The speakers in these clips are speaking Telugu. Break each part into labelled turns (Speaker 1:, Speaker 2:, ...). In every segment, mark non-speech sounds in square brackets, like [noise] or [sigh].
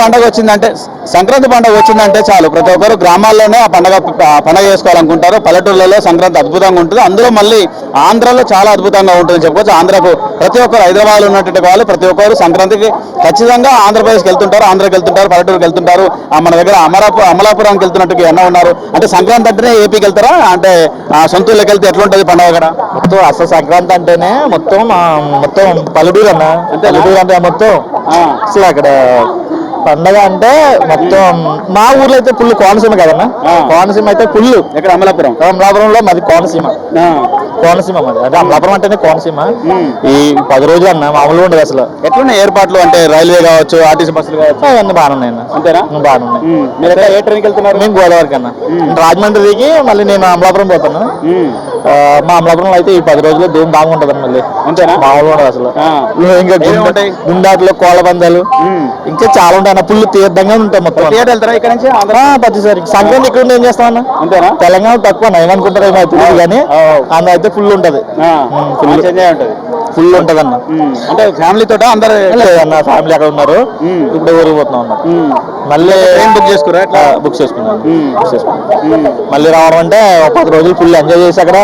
Speaker 1: పండగ వచ్చిందంటే సంక్రాంతి పండగ వచ్చిందంటే చాలు. ప్రతి ఒక్కరు గ్రామాల్లోనే ఆ పండగ పండగ చేసుకోవాలనుకుంటారు. పల్లెటూళ్ళలో సంక్రాంతి అద్భుతంగా ఉంటుంది. అందులో మళ్ళీ ఆంధ్రాలో చాలా అద్భుతంగా ఉంటుంది చెప్పుకోవచ్చు. ఆంధ్రకు ప్రతి ఒక్కరు హైదరాబాద్లో ఉన్నటువంటి వాళ్ళు ప్రతి ఒక్కరు సంక్రాంతికి ఖచ్చితంగా ఆంధ్రప్రదేశ్కి వెళ్తుంటారు ఆంధ్రాకి వెళ్తుంటారు పల్లెటూరుకి వెళ్తుంటారు. మన దగ్గర అమరాపు అమలాపురానికి వెళ్తున్నట్టుగా ఎన్నో ఉన్నారు? అంటే సంక్రాంతి అంటేనే ఏపీకి వెళ్తారా? అంటే ఆ సొంత ఊళ్ళకి వెళ్తే ఎట్లుంటుంది పండగ అక్కడ?
Speaker 2: మొత్తం అసలు సంక్రాంతి అంటేనే మొత్తం మొత్తం పల్లెటూరు అన్న. పల్లెటూరు అంటే మొత్తం. అసలు అక్కడ పండగ అంటే మొత్తం మా ఊర్లో అయితే ఫుల్ కోనసీమ కదన్నా. కోనసీమ అయితే ఫుల్
Speaker 1: ఎక్కడ అమలాపురం?
Speaker 2: అమలాపురంలో మాది కోనసీమ. కోనసీమ మాది. అంటే అమలాపురం అంటేనే కోనసీమ. ఈ పది రోజులు అన్న మామూలుగా ఉండదు అసలు.
Speaker 1: ఎట్లున్నాయి ఏర్పాట్లు? అంటే రైల్వే కావచ్చు ఆర్టీసీ బస్సులు కావచ్చు?
Speaker 2: అవన్నీ బాగానే
Speaker 1: అంతేనా?
Speaker 2: బాగానే
Speaker 1: ఏ ట్రైన్కి వెళ్తున్నారు?
Speaker 2: మేము గోదావరికి అన్న. రాజమండ్రి దిగి మళ్ళీ నేను అమలాపురం పోతాను. మా అమలాపురంలో అయితే ఈ పది రోజులు ధూమ్ బాగుంటుంది మళ్ళీ. మామూలుగా అసలు. ఇంకా? గుండాట్లు కోళ్ళ పందాలు. ఇంకా చాలా ఉంటాయి అన్న పుల్లు తీర్థంగా ఉంటాయి మొత్తం. ప్రతిసారి సంక్రాంతి ఇక్కడ ఏం చేస్తామన్న
Speaker 1: అంతేనా?
Speaker 2: తెలంగాణ తక్కువ ఏమనుకుంటారో ఏమో తెలియదు కానీ. అందులో అయితే ఫుల్ ఉంటది. ఫుల్. ఉంటది. అన్న.
Speaker 1: అంటే ఫ్యామిలీ తోట? అందరు
Speaker 2: లేదన్న ఫ్యామిలీ అక్కడ ఉన్నారు. ఇప్పుడు ఊరికి పోతున్నాం అన్న. మళ్ళీ
Speaker 1: బుక్ చేసుకురా
Speaker 2: బుక్ చేసుకున్నాను. బుక్ చేసుకున్నాను. మళ్ళీ రావడం అంటే ఒక పది రోజులు ఫుల్ ఎంజాయ్ చేసి అక్కడ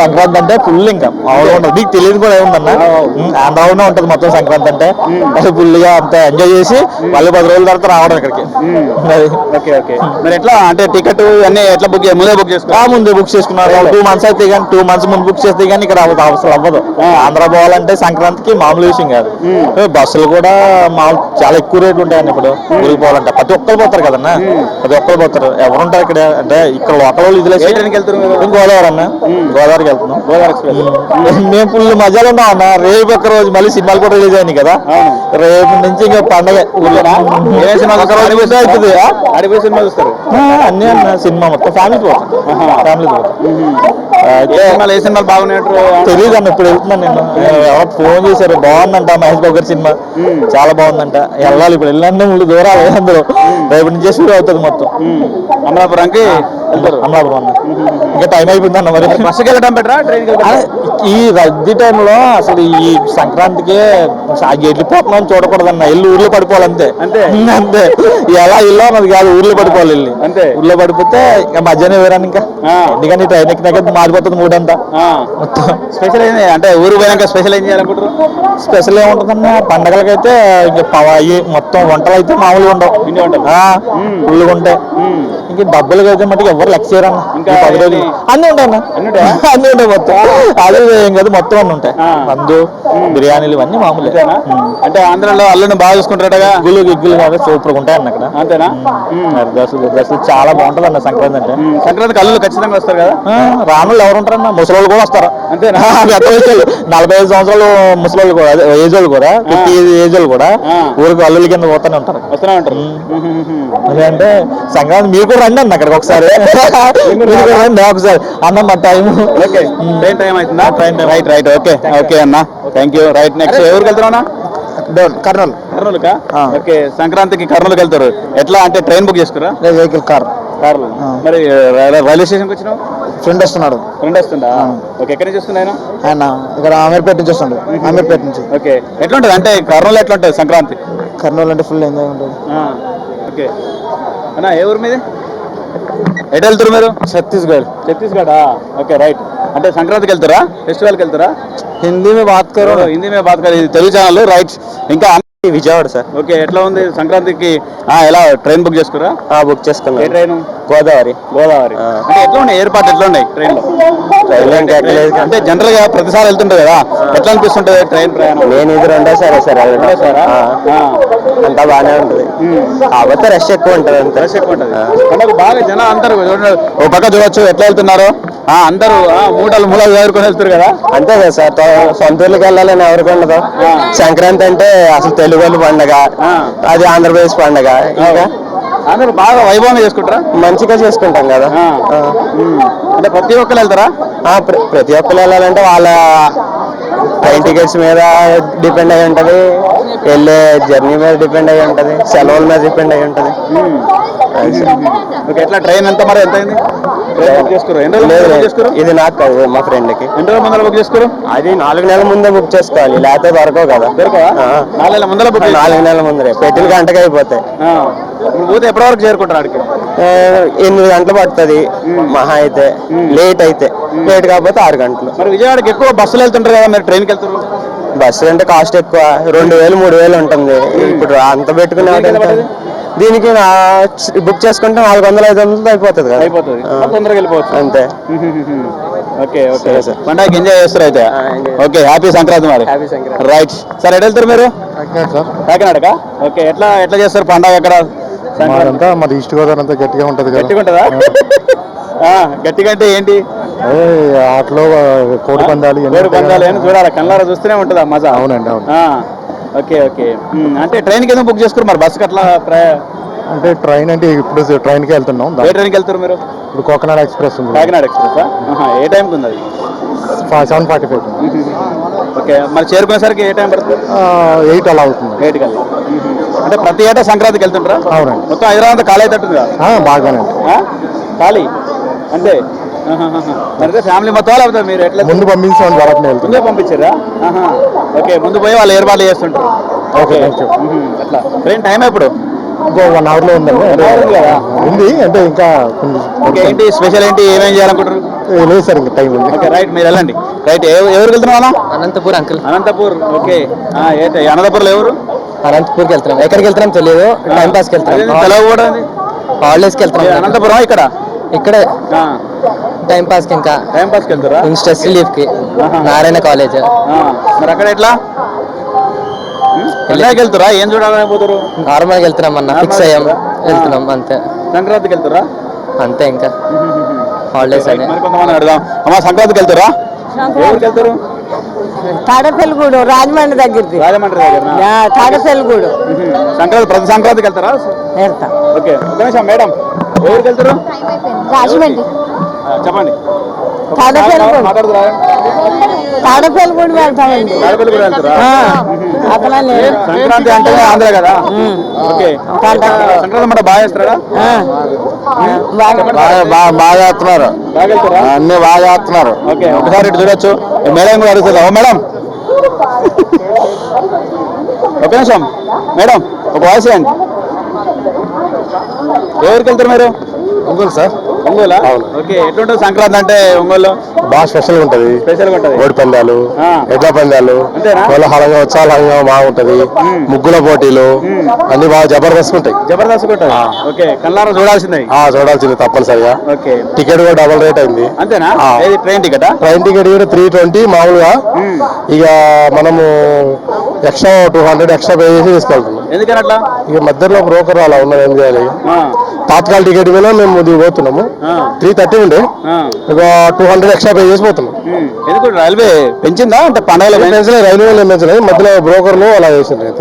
Speaker 2: సంక్రాంతి అంటే ఫుల్ ఇంకా. మామూలుగా ఉండదు. మీకు తెలియదు కూడా ఏముందన్న ఆంధ్రాలోనే ఉంటుంది మొత్తం సంక్రాంతి అంటే. అది ఫుల్గా అంత ఎంజాయ్ చేసి మళ్ళీ పది రోజుల తర్వాత రావడం ఇక్కడికి.
Speaker 1: Okay okay. మరి ఎట్లా? అంటే టికెట్ అన్ని ఎట్లా బుక్ ముందే బుక్ చేసుకో
Speaker 2: ఆ ముందే బుక్ చేసుకున్నారు. టూ మంత్స్ అయితే కానీ టూ మంత్స్ ముందు బుక్ చేస్తే కానీ ఇక్కడ అవ్వదు అవసరం అవ్వదు. ఆంధ్ర పోవాలంటే సంక్రాంతికి మామూలు విషయం కాదు. బస్సులు కూడా మామూలు చాలా ఎక్కువ రేట్లు ఉంటాయండి ఇప్పుడు. ఊరికి పోవాలంటే ప్రతి ఒక్కరు పోతారు కదన్నా? ప్రతి ఒక్కరు పోతారు. ఎవరు ఉంటారు ఇక్కడ? అంటే ఇక్కడ లోకల్ వాళ్ళు ఇది గోదావరి అన్న. గోదావరికి వెళ్తున్నాం.
Speaker 1: గోదావరి ఎక్స్ప్రెస్.
Speaker 2: మేము ఫుల్ మజాలో ఉన్నాం అన్న. రేపు ఒక్క రోజు మళ్ళీ సినిమాలు కూడా రిలీజ్ అయ్యాయి కదా. రేపు నుంచి ఇంకా పండగ. ఒక అవుతుంది
Speaker 1: సినిమా చూస్తారు?
Speaker 2: అన్నీ అన్న. సినిమా మొత్తం ఫ్యామిలీ పోతాం. ఫ్యామిలీ పోతాం.
Speaker 1: ఏ సినిమాలు బాగున్నాయంటారు?
Speaker 2: తెలియదు అన్న ఇప్పుడు వెళ్తున్నాను నేను. ఎవరో ఫోన్ చేశారు. బాగుందంట మహేష్ బాబు గారి సినిమా. చాలా బాగుందంట. వెళ్ళాలి ఇప్పుడు. వెళ్ళాలంటే మూడు దూరాలు అందరూ. రేపు నుంచి షూట్ అవుతుంది మొత్తం.
Speaker 1: ఉమ్. అమలాపురంకి వెళ్తారు.
Speaker 2: అమలాపురం అన్న. ఇంకా టైం అయిపోయింది అన్న మరి
Speaker 1: బస్సుకి వెళ్ళడం బెటరా?
Speaker 2: అదే, ఈ రద్దీ టైంలో అసలు ఈ సంక్రాంతికి వెళ్ళిపోతున్నాం చూడకూడదన్న. వెళ్ళి ఊర్లో పడిపోవాలి అంతే.
Speaker 1: అంతే?
Speaker 2: ఎలా ఇల్లు అన్నది కాదు ఊర్లో పడిపోవాలి వెళ్ళి.
Speaker 1: అంతే?
Speaker 2: ఊర్లో పడిపోతే ఇంకా మధ్యాహ్నం వేరాను ఇంకా. ఎందుకంటే ట్రైన్ ఎక్కినాక మారిపోతుంది మూడంతా. మొత్తం.
Speaker 1: స్పెషల్ ఏంది? అంటే ఊరు పోయాక స్పెషల్ ఏం చేయాలనుకుంటారు
Speaker 2: స్పెషల్ ఏముంటుందన్న? పండగలకైతే ఇంకా మొత్తం వంటలు అయితే మామూలుగా ఉండవు. ఫుల్గా ఉంటాయి.
Speaker 1: ఉమ్.
Speaker 2: ఇంక డబ్బులకి అయితే మటుకు ఎవరు లెక్క చేయరన్న.
Speaker 1: ఇంకా
Speaker 2: పది రోజులు? అన్ని ఉంటాయి అన్న
Speaker 1: అన్ని ఉంటాయా?
Speaker 2: మొత్తం. అదే ఏం కాదు మొత్తం అన్ని ఉంటాయి. మందు బిర్యానీలు ఇవన్నీ మామూలే.
Speaker 1: అంటే ఆంధ్రాలో అల్లుని బాగా చూసుకుంటారటగా?
Speaker 2: ఇగ్గులు గిగ్గులు కాదు సూపర్ ఉంటాయి అన్న అక్కడ
Speaker 1: అంతేనా
Speaker 2: దశలు దశలు చాలా బాగుంటుంది అన్న సంక్రాంతి అంటే.
Speaker 1: ఉమ్. సంక్రాంతికి అల్లులు ఖచ్చితంగా వస్తారు కదా?
Speaker 2: రానులు ఎవరు ఉంటారన్న? ముసలి వాళ్ళు కూడా వస్తారు.
Speaker 1: అంతేనా?
Speaker 2: నలభై ఐదు సంవత్సరాలు ముసలి వాళ్ళు కూడా ఏజ్ వాళ్ళు కూడా ఫిఫ్టీ ఏజ్ వాళ్ళు కూడా. ఊరికి అల్లుల కింద పోతానే ఉంటారు.
Speaker 1: వస్తూనే ఉంటారు.
Speaker 2: అదే అంటే సంక్రాంతి మీరు కూడా రండి అన్న అక్కడికి ఒకసారి. [laughs] రండి ఒకసారి. అన్న మా టైం
Speaker 1: ఓకే. ట్రైన్ టైం అవుతుందా. రైట్ రైట్ ఓకే ఓకే అన్న. థ్యాంక్ యూ రైట్ నెక్స్ట్ ఎవరికి వెళ్తారా
Speaker 2: కర్నూలు.
Speaker 1: కర్నూలుకా?
Speaker 2: ఆ.
Speaker 1: ఓకే సంక్రాంతికి కర్నూలుకి వెళ్తారు. ఎట్లా? అంటే ట్రైన్ బుక్ చేసుకురా?
Speaker 2: Vehicle car.
Speaker 1: కార్లు. మరి రైల్వే- స్టేషన్కి వచ్చినావు?
Speaker 2: ఫ్రెండ్ వస్తున్నాడు.
Speaker 1: ఫ్రెండ్ వస్తుందా? ఓకే ఎక్కడి నుంచి వస్తుంది ఆయన?
Speaker 2: ఆయన ఇక్కడ అమీర్పేట నుంచి వస్తున్నాడు. అమీర్పేట. నుంచి.
Speaker 1: ఓకే. ఎట్లా ఉంటుంది అంటే కర్నూలు ఎట్లా ఉంటుంది సంక్రాంతి?
Speaker 2: కర్నూలు అంటే ఫుల్ ఎంజాయ్ ఉంటుంది
Speaker 1: ఆ, ఓకే. అన్న ఏ ఊరు మీది? ఎటు వెళ్తారు మీరు?
Speaker 2: ఛత్తీస్గఢ్.
Speaker 1: ఛత్తీస్గఢ్? Okay right. అంటే సంక్రాంతికి వెళ్తారా? ఫెస్టివల్కి వెళ్తారా?
Speaker 2: హిందీ మే బాత్ కరో
Speaker 1: హిందీ మే బాత్ కరో ఇది తెలుగు ఛానల్ రైట్. ఇంకా
Speaker 2: విజయవాడ సార్.
Speaker 1: ఓకే ఎట్లా ఉంది సంక్రాంతికి? ఎలా ట్రైన్ బుక్ చేసుకురా?
Speaker 2: బుక్
Speaker 1: ఏ
Speaker 2: చేసుకున్నాను
Speaker 1: ట్రైన్
Speaker 2: గోదావరి.
Speaker 1: గోదావరి. అంటే ఎట్లా ఉన్నాయి? ఏర్పాటు ఎట్లా ఉన్నాయి ట్రైన్
Speaker 2: ఎక్కలేదు
Speaker 1: అంటే జనరల్గా ప్రతిసారి వెళ్తుంటుంది కదా. ఎట్లా అనిపిస్తుంటుంది ట్రైన్ ప్రయాణం?
Speaker 2: నేను ఇది రెండోసారి సార్?
Speaker 1: ఆ.
Speaker 2: అంతా బాగానే ఉంటుంది. కాకపోతే రష్ ఎక్కువ ఉంటుంది అంతే.
Speaker 1: రష్ ఎక్కువ ఉంటుంది. పండుగ బాగా జనం అందరూ ఓ పక్క చూడొచ్చు ఎట్లా వెళ్తున్నారు? అందరూ మూటలు మూలలు చదువుకొని వెళ్తారు కదా.
Speaker 2: అంతే కదా సార్. సొంత ఊర్లకు వెళ్ళాలని ఎవరికి ఉండదు. సంక్రాంతి అంటే అసలు తెలుగు పండగ. అది ఆంధ్రప్రదేశ్ పండగ ఇంకా?
Speaker 1: అందరూ బాగా వైభవంగా చేసుకుంటారా?
Speaker 2: మంచిగా చేసుకుంటాం కదా.
Speaker 1: అంటే ప్రతి ఒక్కరు వెళ్తారా?
Speaker 2: ప్రతి ఒక్కరు వెళ్ళాలంటే వాళ్ళ ట్రైన్ టికెట్స్ మీద డిపెండ్ అయి ఉంటది. వెళ్ళే జర్నీ మీద డిపెండ్ అయి ఉంటది. సెలవుల మీద డిపెండ్ అయి ఉంటది.
Speaker 1: ఎట్లా? ట్రైన్ ఎంత మరి? ఎంత అయింది?
Speaker 3: ఇది నాకు కాదు మా ఫ్రెండ్కి
Speaker 1: ఎన్ని రోజుల ముందర బుక్ చేసుకురు?
Speaker 3: అది నాలుగు నెలల ముందే బుక్ చేసుకోవాలి. లేకపోతే దొరకవు కదా.
Speaker 1: నాలుగు నెలల ముందర బుక్
Speaker 3: నాలుగు నెలల ముందరే. పెట్టిన గంటకి అయిపోతాయి.
Speaker 1: ఇప్పుడు పోతే ఎప్పటి వరకు చేరుకుంటారు ఆడికి?
Speaker 3: ఎనిమిది గంటలు పడుతుంది. మహా అయితే. లేట్ అయితే. లేట్ కాకపోతే ఆరు గంటలు.
Speaker 1: మరి విజయవాడకి ఎక్కువ బస్సులు వెళ్తుంటారు కదా మీరు ట్రైన్కి వెళ్తారు
Speaker 3: బస్సు అంటే కాస్ట్ ఎక్కువ. రెండు వేలు మూడు వేలు ఉంటుంది. ఇప్పుడు అంత పెట్టుకునే
Speaker 1: దీనికి
Speaker 3: బుక్ చేసుకుంటే నాలుగు వందలు ఐదు వందలు అయిపోతుంది కదా.
Speaker 1: అయిపోతుంది. తొందరగా వెళ్ళిపోవచ్చు.
Speaker 3: అంతే. [laughs]
Speaker 1: Okay okay.
Speaker 3: సరే.
Speaker 1: పండగకి ఎంజాయ్ చేస్తారు అయితే. ఓకే హ్యాపీ సంక్రాంతి మరి.
Speaker 3: హ్యాపీ సంక్రాంతి.
Speaker 1: రైట్ సార్ ఎటు వెళ్తారు మీరు?
Speaker 4: సార్.
Speaker 1: కాకినాడక? ఓకే ఎట్లా ఎట్లా చేస్తారు పండగ ఎక్కడ
Speaker 4: మాదంతా మరి ఈస్ట్ గోదావరి అంతా గట్టిగా ఉంటది
Speaker 1: గట్టిగా ఉంటుందా? [laughs] ఆ, గట్టిగా అంటే ఏంటి?
Speaker 4: ఆటలో కోడి పందాలు ఉంటాయి
Speaker 1: పందాలు చూడాలి. కళ్ళారా చూస్తూనే ఉంటుందా మజా?
Speaker 4: అవునండి అవును.
Speaker 1: ఆ, ఓకే ఓకే. అంటే ట్రైన్ కింద బుక్ చేసుకున్నారు మరి బస్సుకి అట్లా
Speaker 4: అంటే ట్రైన్ అంటే ఇప్పుడు ట్రైన్కి వెళ్తున్నాం.
Speaker 1: ఏ ట్రైన్కి వెళ్తారు మీరు?
Speaker 4: ఇప్పుడు కోకనాడ ఎక్స్ప్రెస్ ఉంది.
Speaker 1: కాకినాడ ఎక్స్ప్రెస్ ఏ టైంకి ఉంది అది?
Speaker 4: సెవెన్ ఫార్టీ ఫైవ్
Speaker 1: ఓకే మరి చేరుకునేసరికి ఏ టైం పడుతుంది?
Speaker 4: ఎయిట్ అలా అవుతుంది.
Speaker 1: ఎయిట్ కల్లా అంటే ప్రతి ఏటా సంక్రాంతికి వెళ్తుంటారా?
Speaker 4: అవునండి.
Speaker 1: మొత్తం హైదరాబాద్ ఖాళీ అవుతుంటుంది కదా
Speaker 4: ఆ, బాగానే?
Speaker 1: ఖాళీ. మరి అయితే ఫ్యామిలీ మొత్తం లేకపోతే మీరు. ఎట్లా?
Speaker 4: ముందు జరగని వెళ్తుంది
Speaker 1: ముందే పంపించారా. ఓకే ముందు పోయి వాళ్ళు ఏర్పాట్లు చేస్తుంటారు.
Speaker 4: ఓకే.
Speaker 1: అట్లా. ట్రైన్ టైం ఎప్పుడు?
Speaker 4: ఇంకో వన్ అవర్లో ఉందండి.
Speaker 1: ఉంది?
Speaker 4: అంటే ఇంకా
Speaker 1: ఓకే ఏంటి స్పెషల్ ఏంటి? ఏమేం చేయాలనుకుంటారు
Speaker 4: లేదు సార్ ఇంకా టైం ఉంది.
Speaker 1: ఓకే రైట్ మీరు వెళ్ళండి. రైట్ ఎవ- ఎవరికి వెళ్తున్నాం అలా
Speaker 5: అనంతపూర్ అంకుల్
Speaker 1: అనంతపూర్ ఓకే. ఆ, ఏంటి అనంతపూర్లో ఎవరు?
Speaker 5: అనంతపూర్కి వెళ్తున్నాం. ఎక్కడికి వెళ్తున్నాం తెలియదు. టైం పాస్కి వెళ్తున్నాం.
Speaker 1: తెలవకూడదు అది?
Speaker 5: హాలిడేస్కి వెళ్తున్నాం.
Speaker 1: అనంతపురం ఇక్కడ?
Speaker 5: ఇక్కడే. టైం పాస్కి ఇంకా.
Speaker 1: టైం పాస్కి వెళ్తారా?
Speaker 5: స్ట్రెస్ రిలీఫ్కి
Speaker 1: ఆహా.
Speaker 5: నారాయణ కాలేజ్
Speaker 1: ఆ, మరి అక్కడ ఎట్లా? వెళ్ళాక వెళ్తారా? ఏం చూడాలని పోతారు?
Speaker 5: నార్మల్గా వెళ్తున్నాం అన్న ఫిక్స్ అయ్యాం. వెళ్తున్నాం అంతే.
Speaker 1: సంక్రాంతికి వెళ్తారా?
Speaker 5: అంతే ఇంకా. [laughs] హాలిడేస్ అని
Speaker 1: మరి కొంతమంది అడదాం అమ్మా సంక్రాంతికి వెళ్తారా? ఎవరికి వెళ్తారు?
Speaker 6: తాడపల్లిగూడు రాజమండ్రి దగ్గరది.
Speaker 1: రాజమండ్రి దగ్గర
Speaker 6: తాడపల్లిగూడు.
Speaker 1: సంక్రాంతి ప్రతి సంక్రాంతికి వెళ్తారా?
Speaker 6: వెళ్తా.
Speaker 1: ఓకే. ఒక నిమిషం మేడం. ఎవరికి వెళ్తారు?
Speaker 6: రాజమండ్రి.
Speaker 1: చెప్పండి.
Speaker 6: తాడపల్లిగూడు
Speaker 1: మాట్లాడుతురా
Speaker 6: తాడపల్లిగూడు వెళ్తామండి.
Speaker 1: తాడపల్లి కూడా
Speaker 6: లేదు.
Speaker 1: సంక్రాంతి అంటే ఆంధ్ర కదా? ఓకే. సంక్రాంతి మాట బాగా చేస్తారా
Speaker 4: బాగా బాగా చేస్తున్నారు. అన్ని బాగా చేస్తున్నారు.
Speaker 1: ఓకే. ఒకసారి ఇటు చూడొచ్చు. మేడం కూడా అడుగుతుందా ఓ మేడం. ఒక నిమిషం. మేడం ఒక వాయిస్ అండి ఎవరికి వెళ్తారు మీరు?
Speaker 4: ఒంగోలు సార్.
Speaker 1: ఒంగోలా?
Speaker 4: అవును.
Speaker 1: ఓకే ఎట్లుంటుంది సంక్రాంతి అంటే ఒంగోలు
Speaker 4: బాగా స్పెషల్ ఉంటది.
Speaker 1: స్పెషల్గా ఉంటుంది.
Speaker 4: కోడి పందాలు. ఎడ్ల పందాలు? కోలాహలంగా ఉత్సాహంగా బాగుంటది ముగ్గుల పోటీలు అన్ని బాగా జబర్దస్త్ ఉంటాయి.
Speaker 1: జబర్దస్త్ ఉంటుంది ఓకే కళ్ళారా చూడాల్సిందే.
Speaker 4: ఆ చూడాల్సింది తప్పనిసరిగా.
Speaker 1: ఓకే.
Speaker 4: టికెట్ కూడా డబుల్ రేట్ అయింది.
Speaker 1: అంతేనా? ట్రైన్ టికెటా?
Speaker 4: ట్రైన్ టికెట్ కూడా త్రీ ట్వంటీ మామూలుగా. ఇక మనము extra two hundred extra pay చేసి తీసుకెళ్తున్నాం.
Speaker 1: ఎందుకని అట్లా?
Speaker 4: ఇక మధ్యలో బ్రోకర్ అలా ఉన్నది ఏం చేయాలి? తాత్కాల టికెట్ మీద మేము పోతున్నాము. త్రీ థర్టీ ఉండే. ఇక టూ హండ్రెడ్ ఎక్స్ట్రా పే చేసి పోతున్నాం.
Speaker 1: ఎందుకు రైల్వే పెంచిందా? అంటే పండగలు పెంచి-
Speaker 4: పెంచలేదు రైల్వే పెంచలేదు. మధ్యలో బ్రోకర్లు అలా చేసిండ్రు.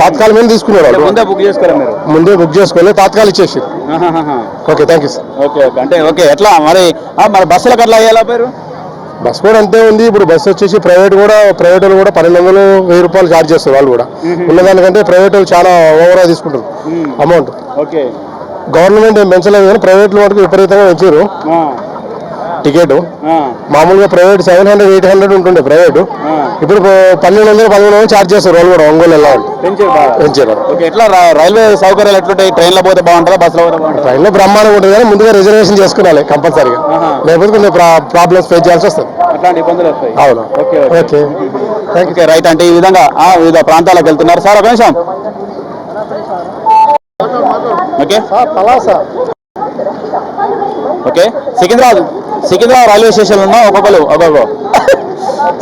Speaker 4: తాత్కాల మీద తీసుకున్నారు.
Speaker 1: ముందే బుక్ చేసుకోరా మీరు?
Speaker 4: ముందే బుక్ చేసుకోవాలి తాత్కాల ఇచ్చేసి. Okay thank you sir
Speaker 1: okay okay. అంటే ఓకే. ఎట్లా? మరి మరి బస్సులకు అట్లా అయ్యేలా పేరు
Speaker 4: బస్ కూడా అంతే ఉంది. ఇప్పుడు బస్ వచ్చేసి ప్రైవేట్ కూడా ప్రైవేట్ వాళ్ళు కూడా పన్నెండు వందలు వెయ్యి రూపాయలు ఛార్జ్ చేస్తారు వాళ్ళు కూడా. ఉన్నదానికంటే ప్రైవేట్ వాళ్ళు చాలా ఓవర్గా తీసుకుంటారు అమౌంట్.
Speaker 1: ఓకే.
Speaker 4: గవర్నమెంట్ ఏం పెంచలేదు కానీ ప్రైవేట్ మటుకు విపరీతంగా పెంచారు. టికెట్? మామూలుగా private seven hundred eight hundred ఉంటుండే ప్రైవేట్. ఇప్పుడు పన్నెండు వందలు పదమూడు వందలు ఛార్జ్ చేస్తారు వాళ్ళు కూడా ఒంగోలు వెళ్ళాలంటే
Speaker 1: పెంచారు ఎట్లా రైల్వే సౌకర్యాలు ఎట్లుంటాయి? ట్రైన్లో పోతే బాగుంటుందా? బస్సులో
Speaker 4: ట్రైన్లో బ్రహ్మాండంగా ఉంటుంది కానీ ముందుగా రిజర్వేషన్ చేసుకోవాలి కంపల్సరీగా. లేకపోతే కొన్ని ప్రాబ్లమ్స్ ఫేస్ చేయాల్సి వస్తుంది. అవును.
Speaker 1: ఓకే రైట్ అంటే ఈ విధంగా ఆ, వివిధ ప్రాంతాలకు వెళ్తున్నారు. సార్ ఒక నిమిషం. Okay. Okay? Secunderabad Secunderabad railway station ఉన్నాం ఒక్కొక్కరు ఒక్కొక్క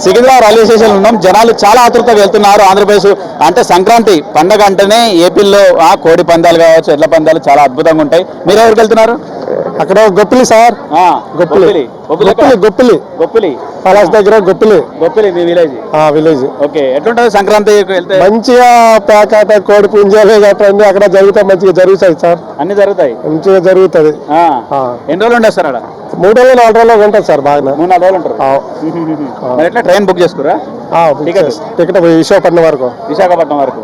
Speaker 1: సికింద్రాబాద్ రైల్వే స్టేషన్ ఉన్నాం. జనాలు చాలా ఆతృతగా వెళ్తున్నారు. ఆంధ్రప్రదేశ్ అంటే సంక్రాంతి పండగ అంటేనే ఏపీలో ఆ కోడి పందాలు కావచ్చు ఎడ్ల పందాలు చాలా అద్భుతంగా ఉంటాయి. మీరు ఎవరికి వెళ్తున్నారు?
Speaker 4: అక్కడ గొప్పిలి సార్.
Speaker 1: ఆ,
Speaker 4: గొప్పిలి.
Speaker 1: గొప్పిలి. గొప్పిలి
Speaker 4: పలాస్ దగ్గర గొప్పిలి.
Speaker 1: గొప్పిలి మీ విలేజ్.
Speaker 4: ఆ విలేజ్.
Speaker 1: ఓకే. ఎట్లుంటుంది సంక్రాంతికి వెళ్తే?
Speaker 4: మంచిగా పేకాట కోడి పుంజాలు అన్ని అక్కడ జరుగుతాయి మంచిగా జరుగుతాయి సార్.
Speaker 1: అన్ని జరుగుతాయి.
Speaker 4: మంచిగా జరుగుతుంది.
Speaker 1: ఎన్ని రోజులు ఉండేస్తారు అక్కడ?
Speaker 4: మూడు రోజులు నాలుగు రోజులు ఉంటుంది సార్ బాగా
Speaker 1: మూడు నాలుగు రోజులు ఉంటారు. [laughs] ఎట్లా ట్రైన్ బుక్ చేసుకురా? టికెట్?
Speaker 4: టికెట్ విశాఖపట్నం వరకు.
Speaker 1: విశాఖపట్నం వరకు.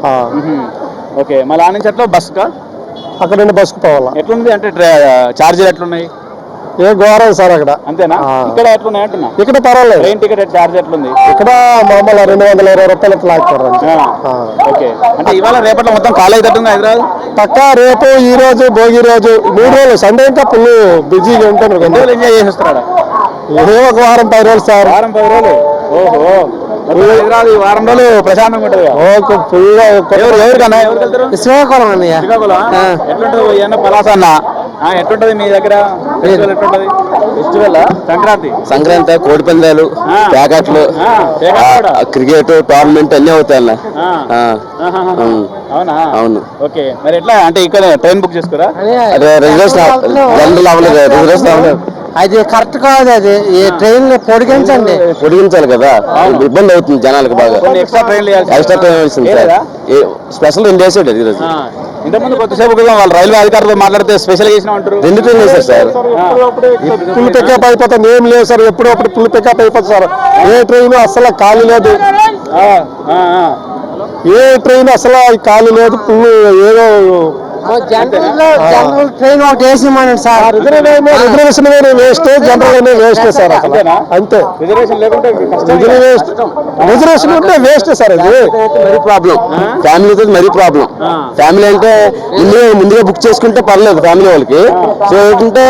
Speaker 1: ఓకే మళ్ళీ ఆ నుంచి ఎట్లా బస్ కా
Speaker 4: అక్కడ నుండి బస్సుకు పోవాలా.
Speaker 1: ఎట్లుంది? అంటే ఛార్జీలు ఎట్లున్నాయి?
Speaker 3: ఏ ఘోరం సార్ అక్కడ.
Speaker 1: అంతేనా. ఇక్కడ ఎట్లున్నాయి అంటున్నా?
Speaker 3: ఇక్కడ పర్వాలేదు.
Speaker 1: ట్రైన్ టికెట్ ఛార్జ్ ఎట్లుంది?
Speaker 3: ఇక్కడ మామూలు రెండు వందల ఇరవై రూపాయలు ఇట్లా.
Speaker 1: ఆ. ఓకే. అంటే ఇవాళ రేపట్లో మొత్తం ఖాళీ అవుతుంది హైదరాబాద్?
Speaker 3: పక్క రేపు ఈ రోజు భోగి రోజు మూడు రోజులు. సండే ఇంకా ఫుల్ బిజీగా
Speaker 1: రోజులు ఎంజాయ్ చేసి వస్తారా
Speaker 3: ఏ ఒక వారం పది రోజులు సార్.
Speaker 1: వారం పది రోజులు. ఓహో. ఈ వారం రోజులు ప్రశాంతంగా ఉంటుంది
Speaker 3: ఓకే
Speaker 1: ఎవరు
Speaker 3: శ్రీకాకుళం అన్నయ్య
Speaker 1: శ్రీకాకుళం ఎట్లుంటది అన్న పలాస అన్న? ఆ, ఎట్లుంటది మీ దగ్గర? ఎట్లుంటది? ఫెస్టివల్ సంక్రాంతి.
Speaker 7: సంక్రాంతి కోడి పందాలు. ప్యాకెట్లు. క్రికెట్ టోర్నమెంట్ అన్ని అవుతాయి.
Speaker 1: అవునా?
Speaker 7: అవును.
Speaker 1: ఓకే. మరి ఎట్లా? అంటే ఇక్కడ ట్రైన్ బుక్ చేసుకోరా?
Speaker 7: అదే రిజర్వేషన్ జనరల్ అవ్వలేదు రిజర్వేషన్ అవ్వలేదు
Speaker 3: అది కరెక్ట్ కాదు అది. ఈ ట్రైన్ పొడిగించండి.
Speaker 7: పొడిగించాలి కదా. ఇబ్బంది అవుతుంది జనాలకు బాగా.
Speaker 1: ఎక్స్ట్రా ట్రైన్లు
Speaker 7: ఎక్స్ట్రా ట్రైన్? స్పెషల్ రెండు వేసాడు అది ఈరోజు.
Speaker 1: ఇంతకుముందు కొద్దిసేపు క్రితం వాళ్ళు రైల్వే అధికారులతో మాట్లాడితే స్పెషల్ చేసిన
Speaker 7: రెండు ట్రైన్ వేశారు సార్.
Speaker 3: ఫుల్ పికప్ అయిపోతుంది. ఏం లేదు సార్. ఎప్పుడప్పుడు ఫుల్ పికప్ అయిపోతుంది సార్. ఏ ట్రైన్ అసలు ఖాళీ లేదు.
Speaker 1: ఆ, ఆ, ఆ.
Speaker 3: ఏ ట్రైన్ అసలు ఖాళీ లేదు. ఫుల్ ఏదో
Speaker 5: జనరల్ ట్రైన్ ఒకటి sir.
Speaker 3: Reservation waste general waste sir? అంతే.
Speaker 1: రిజర్వేషన్
Speaker 3: ఉంటే వేస్ట్ సార్ అది.
Speaker 7: మరీ ప్రాబ్లం. ఫ్యామిలీతో మరీ ప్రాబ్లం. ఫ్యామిలీ అంటే ముందుగా ముందుగా బుక్ చేసుకుంటే పర్లేదు ఫ్యామిలీ వాళ్ళకి. సో ఏంటంటే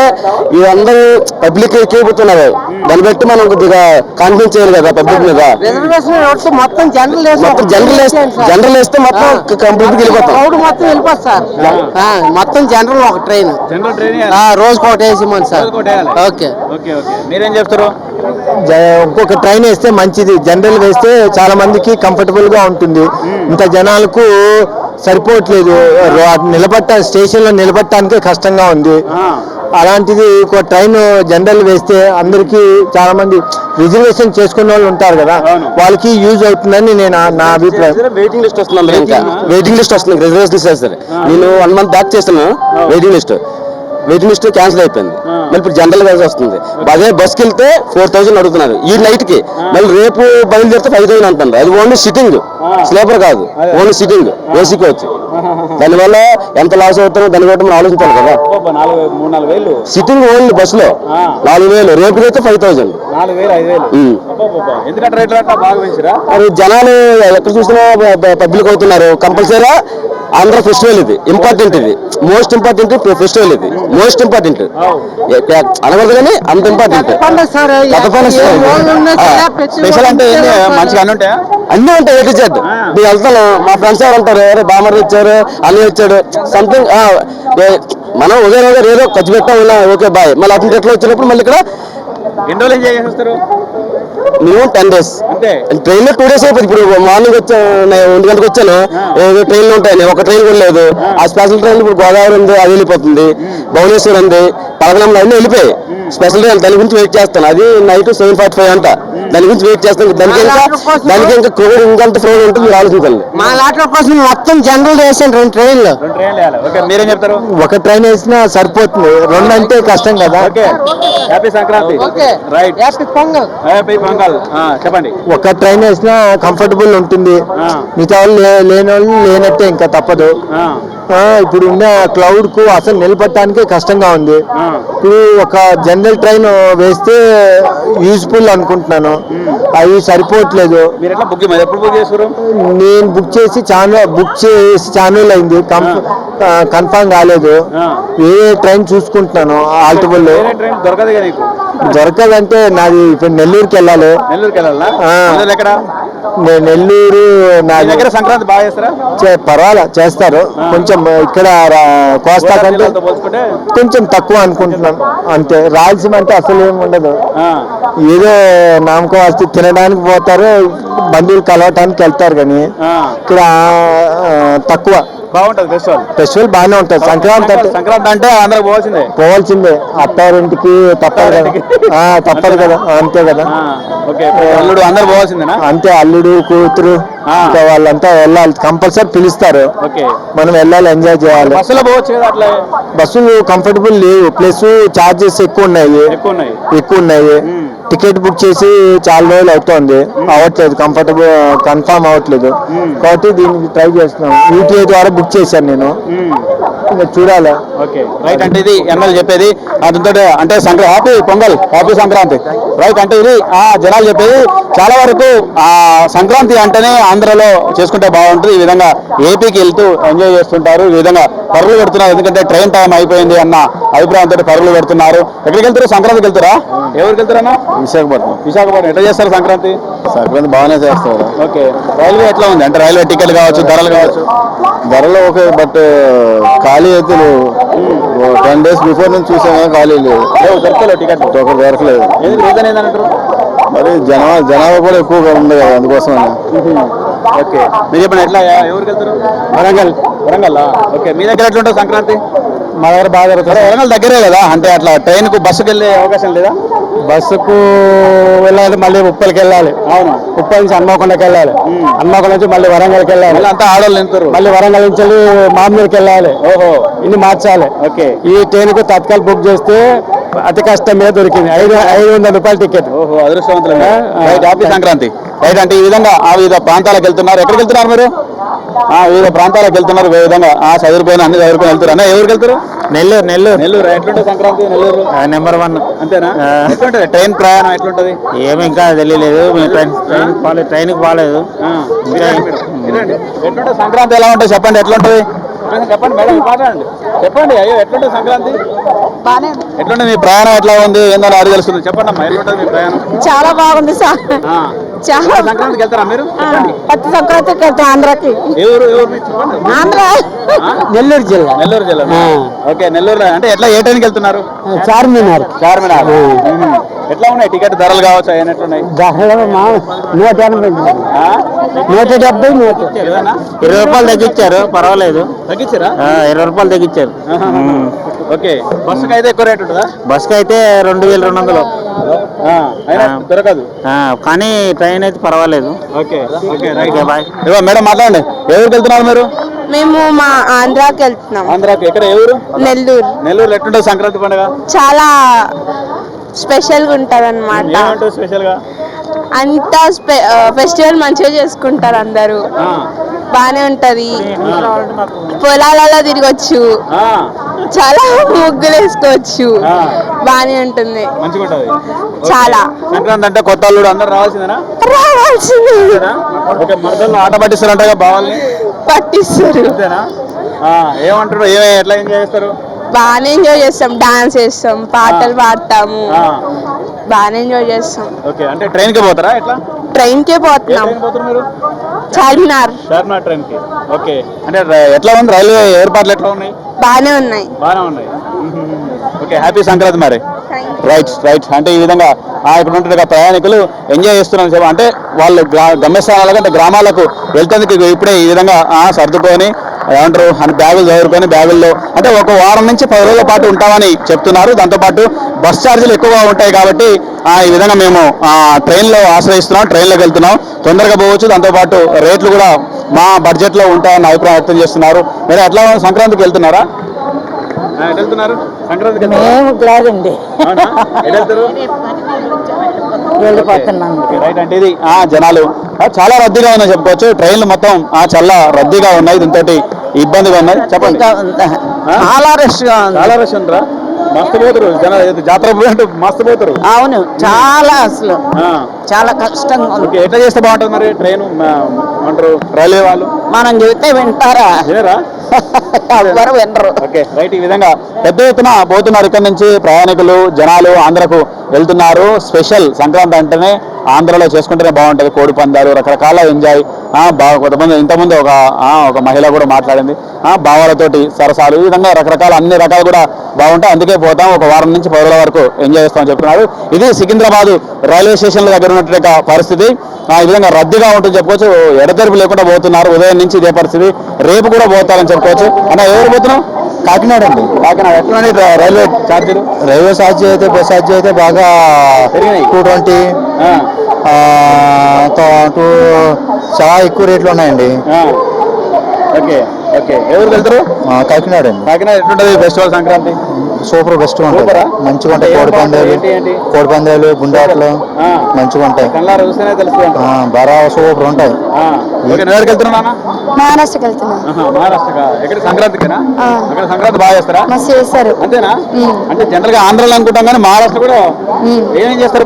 Speaker 7: ఇదందరూ పబ్లిక్ ఎక్కిపోతున్నారు. దాన్ని బట్టి మనం కొద్దిగా కాన్ఫిడెన్స్ చేయాలి కదా పబ్లిక్ మీద.
Speaker 5: రిజర్వేషన్ మొత్తం జనరల్
Speaker 7: మొత్తం జనరల్ వేస్తే జనరల్ వేస్తే మొత్తం కంప్లీట్ వెళ్ళిపోతాం.
Speaker 5: మొత్తం మొత్తం జనరల్ ఒక ట్రైన్
Speaker 1: జనరల్ ట్రైన్
Speaker 5: రోజుకి ఒకటి వేసిమని సార్. ఓకే.
Speaker 1: Okay okay. మీరేం చెప్తారు?
Speaker 3: ఇంకొక ట్రైన్ వేస్తే మంచిది. జనరల్ వేస్తే చాలా మందికి కంఫర్టబుల్గా ఉంటుంది. ఇంత జనాలకు సరిపోవట్లేదు. నిలబట్ట స్టేషన్లో నిలబట్టడానికే కష్టంగా ఉంది. అలాంటిది ఒక ట్రైన్ జనరల్ వేస్తే అందరికి చాలా మంది రిజర్వేషన్ చేసుకున్న వాళ్ళు ఉంటారు కదా. వాళ్ళకి యూజ్ అవుతుందని నేను నా- అభిప్రాయం.
Speaker 7: వెయిటింగ్ లిస్ట్ వస్తుంది వెయిటింగ్ లిస్ట్ వస్తుంది రిజర్వేషన్ చేస్తారు నేను వన్ మంత్ బ్యాక్ చేస్తాను waiting list waiting list cancel అయిపోయింది. మళ్ళీ ఇప్పుడు జనరల్ వేసి వస్తుంది. అదే బస్కి వెళ్తే ఫోర్ థౌసండ్ అడుగుతున్నారు. ఈ నైట్కి మళ్ళీ రేపు బయలుదేరితే ఫైవ్ థౌసండ్ అంటున్నారు. అది ఓన్లీ సిట్టింగ్ స్లీపర్ కాదు. ఓన్లీ సిట్టింగ్ ఏసీ కోచ్ దానివల్ల ఎంత లాస్ అవుతారో దాన్ని బట్టి మనం ఆలోచించాలి కదా. సిట్టింగ్ ఓన్లీ బస్సులో
Speaker 1: ఆ.
Speaker 7: నాలుగు వేలు. రేపు అయితే ఫైవ్ థౌసండ్ జనాలు ఎక్కడ చూసినా పబ్లిక్ అవుతున్నారు. కంపల్సరీ ఆంధ్ర ఫెస్టివల్ ఇది. ఇంపార్టెంట్ ఇది. మోస్ట్ ఇంపార్టెంట్ ఫెస్టివల్ ఇది. మోస్ట్ ఇంపార్టెంట్ అనకూడదు కానీ అంత ఇంపార్టెంట్.
Speaker 1: స్పెషల్ అంటే మంచిగా అన్ని ఉంటాయా?
Speaker 7: అన్నీ ఉంటాయి ఏటి జెడ్ మీరు వెళ్తాను మా ఫ్రెండ్స్ ఎవరు ఉంటారు? ఎవరు? బామర్ ఇచ్చారు అన్ని వచ్చాడు. సంథింగ్ మనం ఒకే రోజు ఏదో ఖర్చు పెట్టాం ఓకే బాయ్. మళ్ళీ అతని ఎట్లా వచ్చినప్పుడు మళ్ళీ ఇక్కడ
Speaker 1: ఎన్ని రోజులు ఎంజాయ్ చేసి వస్తారు
Speaker 7: మినిమం టెన్ డేస్. ట్రైన్లో టూ డేస్ అయిపోయింది ఇప్పుడు మార్నింగ్ వచ్చాను నేను ఒంటి గంటకు వచ్చాను. ఏదో ట్రైన్లు ఉంటాయి. ఒక ట్రైన్ కూడా లేదు. ఆ. స్పెషల్ ట్రైన్ ఇప్పుడు గోదావరి ఉంది అది వెళ్ళిపోతుంది. భువనేశ్వర్ ఉంది పలకనంలో అన్నీ వెళ్ళిపోయాయి. స్పెషల్ ట్రైన్ దాని గురించి వెయిట్ చేస్తాను. అది నైట్ సెవెన్ ఫార్టీ ఫైవ్ అంట. దాని గురించి వెయిట్ చేస్తాను. దానికి ఇంకా దానికి ఇంకా క్రౌడ్ ఇంకంత క్రౌడ్ ఉంటుంది. మీరు ఆలోచించండి.
Speaker 5: మా లాట్ల కోసం మొత్తం జనరల్ వేసాను రెండు ట్రైన్లు.
Speaker 1: మీరేం చెప్తారు?
Speaker 3: ఒక ట్రైన్ వేసినా సరిపోతుంది. రెండు అంటే కష్టం కదా.
Speaker 1: Happy Sankranti. Right.
Speaker 5: Pongal.
Speaker 1: Happy చెప్పండి.
Speaker 3: ఒక ట్రైన్ వేసినా కంఫర్టబుల్ ఉంటుంది. మిగతా వాళ్ళు లేని వాళ్ళు లేనట్టే ఇంకా తప్పదు. ఇప్పుడు ఉన్న క్లౌడ్కు అసలు నిలబడటానికే కష్టంగా ఉంది. ఇప్పుడు ఒక జనరల్ ట్రైన్ వేస్తే యూజ్ఫుల్ అనుకుంటున్నాను. అవి సరిపోవట్లేదు. నేను బుక్ చేసి చాలా బుక్ చేసి ఛానల్ అయింది. కన్ఫర్మ్ కాలేదు. వేరే ట్రైన్ చూసుకుంటున్నాను? ఆల్టిబుల్ దొరకదంటే నాది ఇప్పుడు నెల్లూరుకి వెళ్ళాలి.
Speaker 1: నెల్లూరుకి వెళ్ళాలా
Speaker 3: ఆ.
Speaker 1: నెల్లూరు ఎక్కడ? దగ్గర సంక్రాంతి బాగా చేస్తారా?
Speaker 3: పర్వాలే చేస్తారు. కొంచెం ఇక్కడ కోస్తా కంటే కొంచెం తక్కువ అనుకుంటున్నాను అంతే రాయలసీమ అంటే అసలు ఏమి ఉండదు. ఏదో నామకం వస్తే తినడానికి పోతారు బంధువులు కలవటానికి వెళ్తారు కానీ. ఇక్కడ తక్కువ.
Speaker 1: బాగుంటది ఫెస్టివల్
Speaker 3: ఫెస్టివల్ బాగానే ఉంటుంది. సంక్రాంతి అంటే
Speaker 1: సంక్రాంతి అంటే అందరికి పోవాల్సిందే.
Speaker 3: పోవాల్సిందే. అత్తారింటికి తప్పదు కదా. తప్పదు కదా. అంతే కదా.
Speaker 1: అల్లుడు అందరు పోవాల్సిందేనా?
Speaker 3: అంతే. అల్లుడు కూతురు వాళ్ళంతా వెళ్ళాలి. కంపల్సరీ పిలుస్తారు. మనం వెళ్ళాలి ఎంజాయ్ చేయాలి.
Speaker 1: బస్సులో పోవచ్చు
Speaker 3: బస్సులు కంఫర్టబుల్ లేవు. ప్లస్ చార్జెస్ ఎక్కువ ఉన్నాయి.
Speaker 1: ఎక్కువ ఉన్నాయి.
Speaker 8: టికెట్ బుక్ చేసి చాలా రోజులు అవుతోంది. అవ్వట్లేదు కంఫర్టబుల్ కన్ఫర్మ్ అవ్వట్లేదు కాబట్టి దీనికి ట్రై చేస్తున్నాం. యూటీఐ ద్వారా బుక్ చేశాను నేను. ఇంకా చూడాలి.
Speaker 1: ఓకే. రైట్ అంటే ఇది ఎన్నెలు చెప్పేది. దాంతో అంటే Sankranti happy Pongal happy Sankranti. Right అంటే ఇది ఆ జనాలు చెప్పేది చాలా వరకు ఆ సంక్రాంతి అంటేనే ఆంధ్రలో చేసుకుంటే బాగుంటుంది. ఈ విధంగా ఏపీకి వెళ్తూ ఎంజాయ్ చేస్తుంటారు. ఈ విధంగా పరుగులు పెడుతున్నారు. ఎందుకంటే ట్రైన్ టైం అయిపోయింది అన్న అభిప్రాయంతో పరుగులు పెడుతున్నారు. ఎక్కడికి వెళ్తారు? సంక్రాంతికి వెళ్తారా? ఎవరికి వెళ్తారన్నా?
Speaker 8: విశాఖపట్నం.
Speaker 1: విశాఖపట్నం ఎట్లా చేస్తారు సంక్రాంతి?
Speaker 8: సంక్రాంతి బాగానే చేస్తారు.
Speaker 1: ఓకే. రైల్వే ఎట్లా ఉంది? అంటే రైల్వే టికెట్ కావచ్చు ధరలు కావచ్చు.
Speaker 8: ధరలు ఓకే బట్ ఖాళీ అయితే టెన్ డేస్ బిఫోర్ నుంచి చూసాం కానీ ఖాళీ లేవు
Speaker 1: లేవు దొరకలేవు టికెట్
Speaker 8: ఒకటి దొరకలేదు. మరి జనాభా జనాభా కూడా ఎక్కువగా ఉంది కదా అందుకోసం
Speaker 1: ఓకే. మీరు చెప్పండి ఎట్లా ఎవరికి వెళ్తారు? వరంగల్. వరంగల్ ఓకే. మీ దగ్గర ఎట్లా ఉంటుంది సంక్రాంతి?
Speaker 8: మా దగ్గర బాగా
Speaker 1: సరే వరంగల్ దగ్గరే కదా? అంటే అట్లా ట్రైన్కు బస్సుకి వెళ్ళే అవకాశం లేదా?
Speaker 8: బస్సుకు వెళ్ళాలి మళ్ళీ ఉప్పలకి వెళ్ళాలి
Speaker 1: అవును.
Speaker 8: ఉప్పల్ నుంచి హన్మకొండకి వెళ్ళాలి హన్మకొండ నుంచి మళ్ళీ వరంగల్కి వెళ్ళాలి
Speaker 1: అంతా ఆడవాళ్ళు నింతారు
Speaker 8: మళ్ళీ వరంగల్ నుంచి మామూలుకి వెళ్ళాలి
Speaker 1: ఓహో.
Speaker 8: ఇన్ని మార్చాలి.
Speaker 1: ఓకే.
Speaker 8: ఈ ట్రైన్కు తత్కాల్ బుక్ చేస్తే అతి కష్టం మీద దొరికింది. ఐదు ఐదు వందల రూపాయల టికెట్.
Speaker 1: ఓహో అదృష్టవంతులు హ్యాపీ సంక్రాంతి. రైట్ అంటే ఈ విధంగా ఆ వివిధ ప్రాంతాలకు వెళ్తున్నారు. ఎక్కడికి వెళ్తున్నారు మీరు? వివిధ ప్రాంతాలకు వెళ్తున్నారు విధంగా. ఆ అన్ని చదువుకుని వెళ్తారు అన్న ఎవరికి వెళ్తారు?
Speaker 8: నెల్లూరు నెల్లూరు.
Speaker 1: నెల్లూరు. ఎట్లుంటుంది సంక్రాంతి నెల్లూరు?
Speaker 8: Number one.
Speaker 1: అంతేనా? ఎట్లుంటది? ట్రైన్ ప్రయాణం ఎట్లుంటది?
Speaker 8: ఏమి ఇంకా తెలియలేదు. ట్రైన్ ట్రైన్ పోలేదు ట్రైన్కి పోలేదు.
Speaker 1: సంక్రాంతి ఎలా ఉంటుంది? చెప్పండి ఎట్లుంటది? చెప్పండి మేడం మాట్లాడండి. చెప్పండి అయ్యో ఎట్లుంటుంది సంక్రాంతి? ఎట్లుంటుంది మీ ప్రయాణం ఎట్లా ఉంది? ఏందో అది తెలుస్తుంది చెప్పండి అమ్మా ఎట్లుంటుంది మీ ప్రయాణం?
Speaker 9: చాలా బాగుంది సార్.
Speaker 1: ఆ.
Speaker 9: చాలా
Speaker 1: సంక్రాంతికి వెళ్తారా మీరు?
Speaker 9: ఆ, ప్రతి సంక్రాంతికి వెళ్తాం ఆంధ్రాకి.
Speaker 1: ఎవరు ఎవరు మీరు చెప్పండి?
Speaker 9: ఆంధ్ర?
Speaker 8: నెల్లూరు జిల్లా.
Speaker 1: నెల్లూరు జిల్లా. ఓకే నెల్లూరు అంటే ఎట్లా ఏ ట్రైన్కి వెళ్తున్నారు?
Speaker 8: చార్మినార్.
Speaker 1: చార్మినార్. ఎట్లా ఉన్నాయి? టికెట్ ధరలు కావచ్చు అవన్నీ ఎట్లున్నాయి?
Speaker 8: నూట ఎనభై? నూట డెబ్బై నూట? ఇరవై రూపాయలు తగ్గించారు పర్వాలేదు.
Speaker 1: తగ్గించారా?
Speaker 8: ఆ, ఇరవై రూపాయలు తగ్గించారు.
Speaker 1: ఓకే. బస్సుకి అయితే ఎక్కువ రేట్ ఉంటుందా?
Speaker 8: బస్కి అయితే రెండు వేల రెండు వందలు.
Speaker 1: ఆ, అయినా
Speaker 8: ఆ.
Speaker 1: దొరకదు.
Speaker 8: ఆ, కానీ ట్రైన్ అయితే పర్వాలేదు.
Speaker 1: Okay. Okay right.
Speaker 8: Okay bye.
Speaker 1: Madam మాట్లాడండి. ఎవరికి వెళ్తున్నారు మీరు?
Speaker 10: మేము మా ఆంధ్రాకి వెళ్తున్నాం.
Speaker 1: ఆంధ్రాకి. ఎక్కడ ఊరు?
Speaker 10: నెల్లూరు.
Speaker 1: నెల్లూరు ఎట్లుంటుంది సంక్రాంతి పండుగ?
Speaker 10: చాలా స్పెషల్గా ఉంటుంది అనమాట
Speaker 1: ఏమంటుంది స్పెషల్గా
Speaker 10: అంతా స్పె ఫెస్టివల్ మంచిగా చేసుకుంటారు అందరూ.
Speaker 1: ఆ,
Speaker 10: బాగానే ఉంటది. పొలాలలో తిరగచ్చు. చాలా ముగ్గులు వేసుకోవచ్చు
Speaker 1: ఆ,
Speaker 10: బాగానే ఉంటుంది. చాలా.
Speaker 1: సంక్రాంతి అంటే కొత్త అల్లుడు అందరు రావాల్సిందేనా?
Speaker 10: రావాల్సింది.
Speaker 1: ఆట పట్టిస్తారంట బావాల్ని
Speaker 10: పట్టిస్తారు.
Speaker 1: ఏమంటారు? ఏమే ఎట్లా ఎంజాయ్ చేస్తారు?
Speaker 10: బాగానే ఎంజాయ్ చేస్తాం డాన్స్ చేస్తాం పాటలు పాడతాము. బాగానే ఎంజాయ్ చేస్తాం.
Speaker 1: ఓకే అంటే ట్రైన్కి పోతారా ఎట్లా?
Speaker 10: పోతున్నాం.
Speaker 1: ట్రైన్ పోతారు మీరు?
Speaker 10: చార్మినార్.
Speaker 1: చార్మినార్ ట్రైన్కి ఓకే అంటే ఎట్లా ఉంది? రైల్వే ఏర్పాట్లు ఎట్లా ఉన్నాయి?
Speaker 10: బాగానే ఉన్నాయి.
Speaker 1: బాగానే ఉన్నాయి. [laughs] ఓకే హ్యాపీ సంక్రాంతి మరి. రైట్ రైట్ అంటే ఈ విధంగా ఆ ఇక్కడ ఉంటున్న ప్రయాణికులు ఎంజాయ్ చేస్తున్నారు. చెప్ప అంటే వాళ్ళు గమ్యస్థానాలకు అంటే గ్రామాలకు వెళ్తేందుకు ఇప్పుడే ఈ విధంగా సర్దుకొని ఏమంటారు? అని బ్యాగులు చదువుకొని బ్యాగుల్లో అంటే ఒక వారం నుంచి పది రోజుల పాటు ఉంటామని చెప్తున్నారు. దాంతోపాటు బస్ ఛార్జీలు ఎక్కువగా ఉంటాయి కాబట్టి ఆ, ఈ విధంగా మేము ఆ, ట్రైన్లో ఆశ్రయిస్తున్నాం ట్రైన్లోకి వెళ్తున్నాం. తొందరగా పోవచ్చు. దాంతోపాటు రేట్లు కూడా మా బడ్జెట్లో ఉంటాయని అభిప్రాయం వ్యక్తం చేస్తున్నారు. మీరు ఎట్లా సంక్రాంతికి వెళ్తున్నారా? వెళ్తున్నారు? సంక్రాంతికి
Speaker 9: మేము గ్లాడ్ అండి
Speaker 1: అవునా? ఎటు వెళ్తారు?
Speaker 9: వెళ్ళిపోతున్నాం
Speaker 1: ఓకే, రైట్ అంటే ఇది ఆ జనాలు. చాలా రద్దీగా ఉందని చెప్పుకోవచ్చు. ట్రైన్లు మొత్తం ఆ చాలా రద్దీగా ఉన్నాయి. దీంతో ఇబ్బందిగా ఉన్నాయి. చెప్పండి.
Speaker 9: చాలా రష్గా ఉంది.
Speaker 1: చాలా రష్ ఉండరా మస్తు పోతారు జాతర మస్తు పోతారు
Speaker 9: అవును చాలా అసలు. చాలా కష్టంగా ఉంది.
Speaker 1: ఎట్లా చేస్తే బాగుంటుంది మరి ట్రైన్? అంటారు రైల్వే వాళ్ళు?
Speaker 9: మనం చెబితే వింటారా?
Speaker 1: వినరా?
Speaker 9: ఎవ్వరు వినరు.
Speaker 1: ఓకే రైట్ ఈ విధంగా పెద్ద ఎత్తున పోతున్నారు ఇక్కడ నుంచి ప్రయాణికులు జనాలు ఆంధ్రకు వెళ్తున్నారు. స్పెషల్ సంక్రాంతి అంటేనే ఆంధ్రలో చేసుకుంటేనే బాగుంటుంది. కోడి పందాలు రకరకాల ఎంజాయ్. బాగా కొంతమంది ఇంతకుముందు ఒక ఆ, ఒక మహిళ కూడా మాట్లాడింది. భావాలతోటి సరసాలు. ఈ విధంగా రకరకాల అన్ని రకాలు కూడా బాగుంటాయి. అందుకే పోతాం. ఒక వారం నుంచి పది రోజుల వరకు ఎంజాయ్ చేస్తామని చెప్తున్నారు. ఇది సికింద్రాబాద్ రైల్వే స్టేషన్ల దగ్గర ఉన్నటువంటి పరిస్థితి. ఈ విధంగా రద్దీగా ఉంటుంది చెప్పుకోవచ్చు. ఎడతెరిపి లేకుండా పోతున్నారు. ఉదయం నుంచి ఇదే పరిస్థితి. రేపు కూడా పోతారని చెప్పుకోవచ్చు. అన్న ఎవరు పోతున్నాం కాకినాడ అండి. కాకినాడ. ఎట్లా ఉన్నాయి ర- రైల్వే ఛార్జీలు?
Speaker 8: రైల్వే ఛార్జీ అయితే బస్ ఛార్జీ అయితే బాగా. టూ ట్వంటీ టూ చాలా ఎక్కువ రేట్లు ఉన్నాయండి.
Speaker 1: ఓకే. ఓకే ఎవరు వెళ్తారు?
Speaker 8: కాకినాడ అండి.
Speaker 1: కాకినాడ ఎట్లుంటది ఫెస్టివల్ సంక్రాంతి?
Speaker 8: సూపర్ బెస్ట్ ఉంటాయి? మంచిగా ఉంటాయి. కోడి పందాలు
Speaker 1: ఏంటి ఏంటి?
Speaker 8: కోడి పందాలు గుండాట్లు. మంచిగా ఉంటాయి. బాగా సూపర్ ఉంటాయి.
Speaker 10: మహారాష్ట్రకి
Speaker 1: సంక్రాంతి బాగా చేస్తారా?
Speaker 10: చేస్తారు.
Speaker 1: అంతేనా? అంటే జనరల్గా ఆంధ్రాలో అనుకుంటాం కానీ మహారాష్ట్ర కూడా ఏమేం చేస్తారు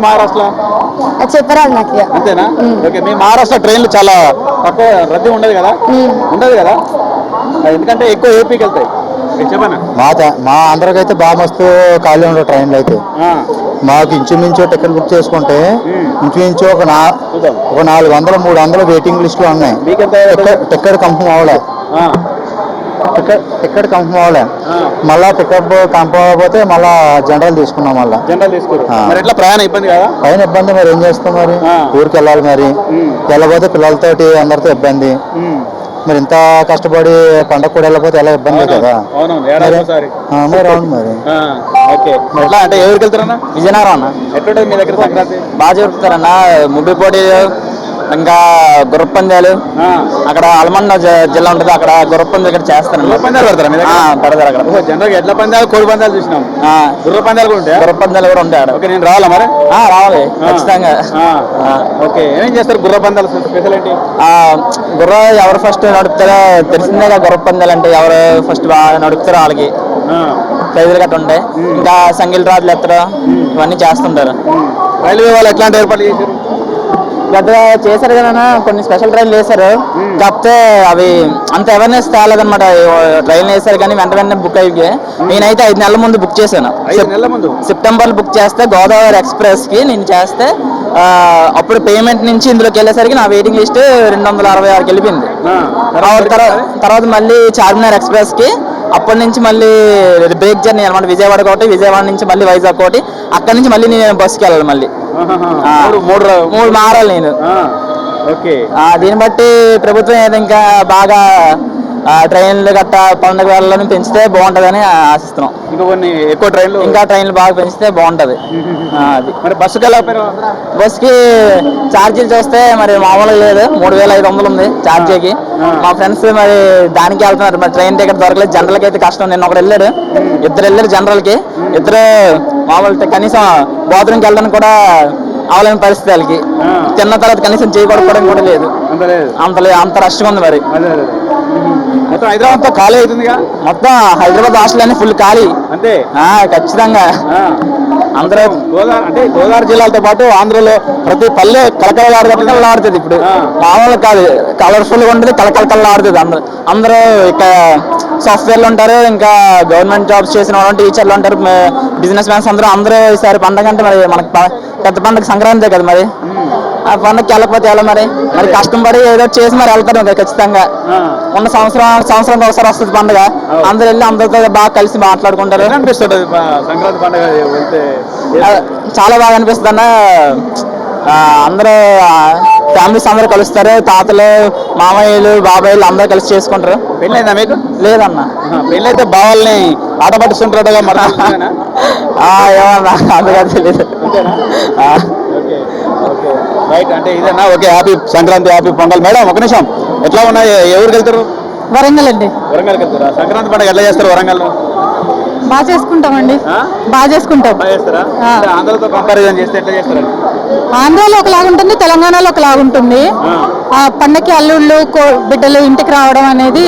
Speaker 10: చెప్పరాదు నాకు
Speaker 1: అంతేనా? ఓకే మీ మహారాష్ట్ర ట్రైన్లు చాలా తక్కువ రద్దీ ఉండదు కదా? ఉండదు కదా? ఎందుకంటే ఎక్కువ ఏపీకి వెళ్తాయి.
Speaker 8: మా మా అందరికైతే బాగా మస్తు ఖాళీ ఉండవు ట్రైన్లు అయితే. మాకు ఇంచుమించు టికెట్ బుక్ చేసుకుంటే ఇంచుమించు ఒక నా ఒక నాలుగు వందలు మూడు వందలు వెయిటింగ్ లిస్ట్లో ఉన్నాయి టికెట్ కన్ఫర్మ్ అవ్వలే. టికెట్ టికెట్ కన్ఫర్మ్ అవ్వలే. మళ్ళా టికెట్ కన్ఫర్మ్ అవ్వకపోతే మళ్ళా జనరల్ తీసుకున్నాం మళ్ళా.
Speaker 1: జనరల్ ప్రయాణం? ఇబ్బంది కదా?
Speaker 8: పైన ఇబ్బంది మరి ఏం చేస్తాం మరి. ఊరికి వెళ్ళాలి మరి. వెళ్ళకపోతే పిల్లలతోటి అందరితో ఇబ్బంది. మరి ఇంత కష్టపడి పండగ కూడా వెళ్ళకపోతే ఎలా ఇబ్బంది కదా? మరి అవును మరి.
Speaker 1: ఎట్లా? అంటే ఎవరికి వెళ్తారన్నా?
Speaker 11: విజయనగరం అన్న.
Speaker 1: ఎట్లుంటుంది మీ దగ్గర సంక్రాంతి?
Speaker 11: బాగా జరుపుతారన్న. పోటీలు ఇంకా గుర్రపు పందాలు
Speaker 1: ఆ.
Speaker 11: అక్కడ అలమన్న జ- జిల్లా ఉంటుంది అక్కడ గుర్రపు పందాలు ఇక్కడ
Speaker 1: గుర్ర పందాలు పెడతారా
Speaker 11: పెడతారు అక్కడ.
Speaker 1: ఓహో, జనరల్గా ఎడ్ల పందాలు కోడి పందాలు చూసినాం. గుర్ర పందాలు కూడా ఉంటాయా?
Speaker 11: గుర్రపు పందాలు కూడా ఉంటాయి
Speaker 1: ఓకే నేను రావాలా మరి?
Speaker 11: రావాలి. ఖచ్చితంగా.
Speaker 1: ఓకే ఏమేం చేస్తారు గుర్ర పందాలు స్పెషల్ ఏంటి?
Speaker 11: ఆ, గుర్ర ఎవరు ఫస్ట్ నడుపుతారో తెలిసిందేగా గుర్రపు పందాలు అంటే ఎవరు ఫస్ట్ బాగా నడుపుతారో వాళ్ళకి. ప్రైజులు గట్ట ఉంటాయి. ఇంకా సంగిల్ రాజులు ఎత్తరు ఇవన్నీ చేస్తుంటారు.
Speaker 1: రైల్వే వాళ్ళు ఎట్లాంటి ఏర్పాట్లు చేశారు?
Speaker 11: పెద్దగా చేశారు కదా కొన్ని స్పెషల్ ట్రైన్లు వేశారు కాకపోతే అవి అంత అవేర్నెస్ తేలేదన్నమాట. ట్రైన్లు వేశారు కానీ వెంట వెంటనే బుక్ అయ్యి. నేనైతే ఐదు నెలల ముందు బుక్ చేశాను. సెప్టెంబర్ బుక్ చేస్తే గోదావరి ఎక్స్ప్రెస్కి నేను చేస్తే అప్పుడు పేమెంట్ నుంచి ఇందులోకి వెళ్ళేసరికి నా వెయిటింగ్ లిస్ట్ రెండు వందల అరవై ఆరుకి వెళ్ళిపోయింది. తర్వాత మళ్ళీ చార్మినార్ ఎక్స్ప్రెస్కి అప్పటి నుంచి మళ్ళీ బ్రేక్ జర్నీ అనమాట విజయవాడ ఒకటి విజయవాడ నుంచి మళ్ళీ వైజాగ్ ఒకటి అక్కడి నుంచి మళ్ళీ నేను బస్సుకి వెళ్ళాలి మళ్ళీ.
Speaker 1: మూడు
Speaker 11: మారాలి నేను.
Speaker 1: ఓకే.
Speaker 11: దీన్ని బట్టి ప్రభుత్వం ఏదో ఇంకా బాగా ట్రైన్లు గట్ట పండుగ వేళలను పెంచితే బాగుంటుందని ఆశిస్తున్నాం.
Speaker 1: ఇంకా కొన్ని ఎక్కువ ట్రైన్లు
Speaker 11: ఇంకా ట్రైన్లు బాగా పెంచితే బాగుంటది. అది.
Speaker 1: మరి బస్సుకి వెళ్ళకపోయారు
Speaker 11: బస్కి ఛార్జీలు చూస్తే మరి మామూలుగా లేదు. మూడు వేల ఐదు వందలు ఉంది ఛార్జీకి. మా ఫ్రెండ్స్ మరి దానికి వెళ్తున్నారు. మరి ట్రైన్ టికెట్ దొరకలేదు. జనరల్కి అయితే కష్టం. నిన్న ఒకడు వెళ్ళాడు. ఇద్దరు వెళ్ళారు జనరల్కి. ఇద్దరు మామూలు కనీసం బాత్రూమ్కి వెళ్ళడానికి కూడా అవలేని పరిస్థితి వాళ్ళకి. తిన్న తర్వాత కనీసం చేయకూడకపోవడం కూడా లేదు.
Speaker 1: అంత లేదు.
Speaker 11: అంత రష్గా ఉంది మరి.
Speaker 1: మొత్తం హైదరాబాద్ అంతా ఖాళీ అవుతుందిగా
Speaker 11: మొత్తం హైదరాబాద్ హాస్టల్ అన్ని ఫుల్ ఖాళీ.
Speaker 1: అంతే?
Speaker 11: ఖచ్చితంగా. అందరూ
Speaker 1: గోదావరి అంటే గోదావరి జిల్లాలతో పాటు ఆంధ్రలో ప్రతి పల్లె కలకలలాడుతుంది
Speaker 11: ఆడుతుంది ఇప్పుడు. మామూలు కాదు కలర్ఫుల్గా ఉంటుంది కలకల ఆడుతుంది. అందరూ అందరూ ఇక సాఫ్ట్వేర్లు ఉంటారు ఇంకా గవర్నమెంట్ జాబ్స్ చేసిన వాళ్ళు టీచర్లు ఉంటారు బిజినెస్ మ్యాన్స్ అందరూ అందరూ ఈసారి పండగ అంటే మరి మనకి పెద్ద పండగ సంక్రాంతి కదా మరి. ఆ పండగకి వెళ్ళకపోతే ఎలా మరి? మరి కష్టం పడి ఏదో చేసి మరి వెళ్తారు ఇంకా ఖచ్చితంగా. ఉన్న సంవత్సరం సంవత్సరం ఒకసారి వస్తుంది పండుగ. అందరూ వెళ్ళి అందరితో బాగా కలిసి మాట్లాడుకుంటారు.
Speaker 1: అనిపిస్తుంది సంక్రాంతి పండుగ
Speaker 11: చాలా బాగా అనిపిస్తుంది అన్న అందరూ ఫ్యామిలీస్ అందరూ కలుస్తారు? తాతలు మామయ్యలు బాబాయ్లు అందరూ కలిసి చేసుకుంటారు?
Speaker 1: పెళ్ళైందా మీకు?
Speaker 11: లేదన్న.
Speaker 1: పెళ్ళైతే బావాల్ని ఆట అంతేనా?
Speaker 11: ఆ, ఏమన్నా? అందుగా తెలియదు ఆ,
Speaker 1: ఓకే ఓకే. రైట్ అంటే ఇదేనా? Okay happy Sankranti happy Pongal. Madam ఒక నిమిషం. ఎట్లా ఉన్నాయి? ఎవరికి వెళ్తారు?
Speaker 9: వరంగల్ అండి
Speaker 1: వరంగల్కి వెళ్తారా? సంక్రాంతి పండుగ ఎట్లా చేస్తారు వరంగల్
Speaker 9: బాగా చేసుకుంటామండి. బాగా చేసుకుంటాం.
Speaker 1: ఆంధ్రతో కంపారిజన్ చేస్తే ఎట్లా చేస్తారు
Speaker 9: ఆంధ్రాలో ఒకలాగా ఉంటుంది తెలంగాణలో ఒకలాగా ఉంటుంది.
Speaker 1: ఆ.
Speaker 9: పండక్కి అల్లుళ్ళు బిడ్డలు ఇంటికి రావడం అనేది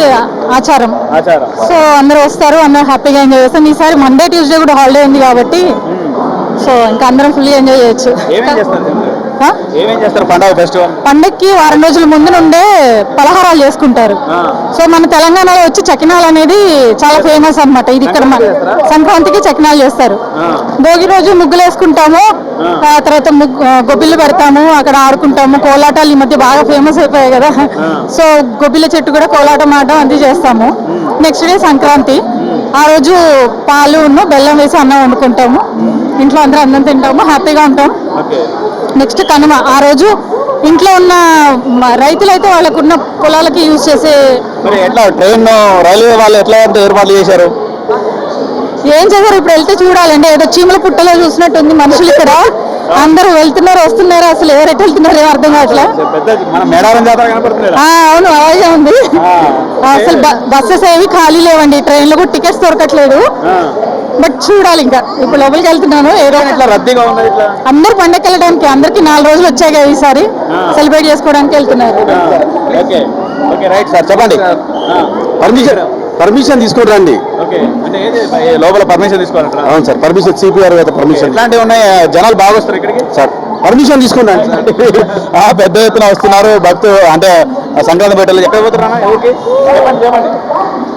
Speaker 9: ఆచారం.
Speaker 1: ఆచారం.
Speaker 9: సో అందరూ వస్తారు అందరూ హ్యాపీగా ఎంజాయ్ చేస్తాం ఈసారి మండే ట్యూస్డే కూడా హాలిడే ఉంది కాబట్టి సో ఇంకా అందరం ఫుల్ ఎంజాయ్ చేయొచ్చు.
Speaker 1: ఏమేం చేస్తారు పండుగ ఫెస్టివల్?
Speaker 9: పండక్కి వారం రోజుల ముందు నుండే పలహారాలు చేసుకుంటారు. సో మన తెలంగాణలో వచ్చి చకినాలు అనేది చాలా ఫేమస్ అన్నమాట. ఇది ఇక్కడ మన సంక్రాంతికి చకినాలు చేస్తారు. భోగి రోజు ముగ్గులు వేసుకుంటాము. ఆ. తర్వాత ముగ్గు గొబ్బిళ్ళు పెడతాము. అక్కడ ఆడుకుంటాము. కోలాటాలు ఈ మధ్య బాగా ఫేమస్ అయిపోయాయి కదా. సో గొబ్బిళ్ళ చెట్టు కూడా కోలాటం ఆడడం అది చేస్తాము. Next day Sankranti. ఆ రోజు పాలు ఉన్ను బెల్లం వేసి అన్నం వండుకుంటాము. ఇంట్లో అందరూ అన్నం తింటాము హ్యాపీగా ఉంటాం. నెక్స్ట్ కనుమ. ఆ రోజు ఇంట్లో ఉన్న మ- రైతులైతే వాళ్ళకున్న పొలాలకి యూజ్ చేసే
Speaker 1: ఎట్లా ట్రైన్ రైల్వే వాళ్ళు ఎట్లా ఏర్పాట్లు చేశారు?
Speaker 9: ఏం చేశారు? ఇప్పుడు వెళ్తే చూడాలండి. ఏదో చీమల పుట్టలో చూసినట్టుంది మనుషులు ఇక్కడ. అందరూ వెళ్తున్నారు వస్తున్నారు. అసలు ఎవరు ఎటు వెళ్తున్నారు ఏం అర్థం కావట్లే.
Speaker 1: పెద్ద మన మేడారం జాతర కనపడుతుంది
Speaker 9: ఆ, అవును అలాగే ఉంది. అసలు బస్సెస్ ఏవి ఖాళీ లేవండి. ట్రైన్లో కూడా టికెట్స్ దొరకట్లేదు. బట్ చూడాలి ఇంకా. ఇప్పుడు లోపలికి వెళ్తున్నాను ఏదో
Speaker 1: ఇట్లా రద్దీగా ఉన్నది ఇట్లా.
Speaker 9: అందరు పండగకి వెళ్ళడానికి అందరికి నాలుగు రోజులు వచ్చాయి కదా ఈసారి. సెలబ్రేట్ చేసుకోవడానికి వెళ్తున్నారు.
Speaker 1: ఓకే. ఓకే రైట్ సార్ చెప్పండి.
Speaker 8: పర్మిషన్ పర్మిషన్ తీసుకురండి
Speaker 1: ఓకే. అంటే ఏది ఏ లోపల పర్మిషన్ తీసుకోవాలంటారా
Speaker 8: అవును సార్ పర్మిషన్ సిపిఆర్ అయితే పర్మిషన్
Speaker 1: ఎట్లాంటివి ఉన్నాయి? జనాలు బాగా వస్తారు ఇక్కడికి?
Speaker 8: సార్ పర్మిషన్ తీసుకురండి
Speaker 1: ఆ, పెద్ద ఎత్తున వస్తున్నారు భక్తులు అంటే సంక్రాంతి బయటలు ఎక్కడ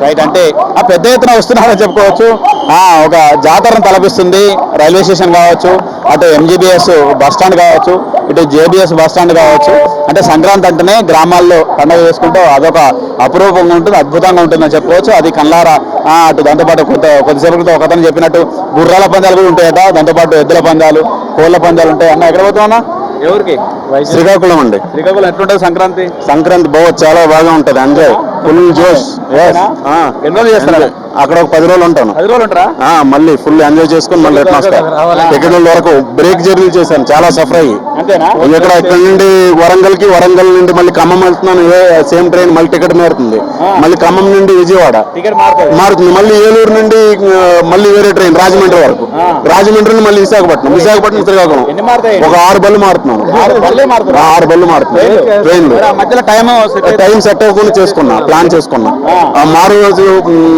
Speaker 1: రైట్ అంటే ఆ పెద్ద ఎత్తున వస్తున్నారని చెప్పుకోవచ్చు. ఆ ఒక జాతరను తలపిస్తుంది రైల్వే స్టేషన్ కావచ్చు అటు ఎంజీబీఎస్ బస్ స్టాండ్ కావచ్చు ఇటు జేబీఎస్ బస్ స్టాండ్ కావచ్చు. అంటే సంక్రాంతి అంటేనే గ్రామాల్లో పండుగ చేసుకుంటూ అదొక అపురూపంగా ఉంటుంది అద్భుతంగా ఉంటుందని చెప్పుకోవచ్చు. అది కల్లారా ఆ, అటు దాంతోపాటు కొంత కొద్దిసేపు క్రితం ఒకతను చెప్పినట్టు గుర్రాల పందాలు కూడా ఉంటాయట దాంతోపాటు ఎద్దుల పందాలు కోళ్ళ పందాలు ఉంటాయి. అన్న ఎక్కడ పోతున్నా ఎవరికి?
Speaker 8: శ్రీకాకుళం అండి.
Speaker 1: శ్రీకాకుళం ఎట్లుంటుంది సంక్రాంతి?
Speaker 8: సంక్రాంతి బాగా చాలా బాగా ఉంటది ఎంజాయ్. ఫుల్ జోష్.
Speaker 1: ఎన్ని చేస్తారు?
Speaker 8: అక్కడ ఒక పది రోజులు ఉంటాను.
Speaker 1: పది రోజులు ఉంటారా?
Speaker 8: ఆ, మళ్ళీ ఫుల్ ఎంజాయ్ చేసుకుని మళ్ళీ రిటర్న్ టికెట్ల వరకు బ్రేక్ జర్నీ చేశాను చాలా సఫర్ అయ్యి. ఇక్కడ ఇక్కడ నుండి వరంగల్కి వరంగల్ నుండి మళ్ళీ ఖమ్మం వెళ్తున్నాను సేమ్ ట్రైన్ మళ్ళీ టికెట్ మారుతుంది. మళ్ళీ ఖమ్మం నుండి విజయవాడ.
Speaker 1: టికెట్ మారుతుంది.
Speaker 8: మళ్ళీ ఏలూరు నుండి మళ్ళీ వేరే ట్రైన్ రాజమండ్రి వరకు. రాజమండ్రి నుండి మళ్ళీ విశాఖపట్నం విశాఖపట్నం శ్రీకాకుళం. ఒక ఆరు బళ్ళు మారుతున్నాను.
Speaker 1: ఆరు బళ్ళే మారుతున్నాయి.
Speaker 8: ట్రైన్
Speaker 1: టైం
Speaker 8: సెట్ అవ్వకుండా చేసుకున్నా ప్లాన్ చేసుకున్నా. ఆ. మారు రోజు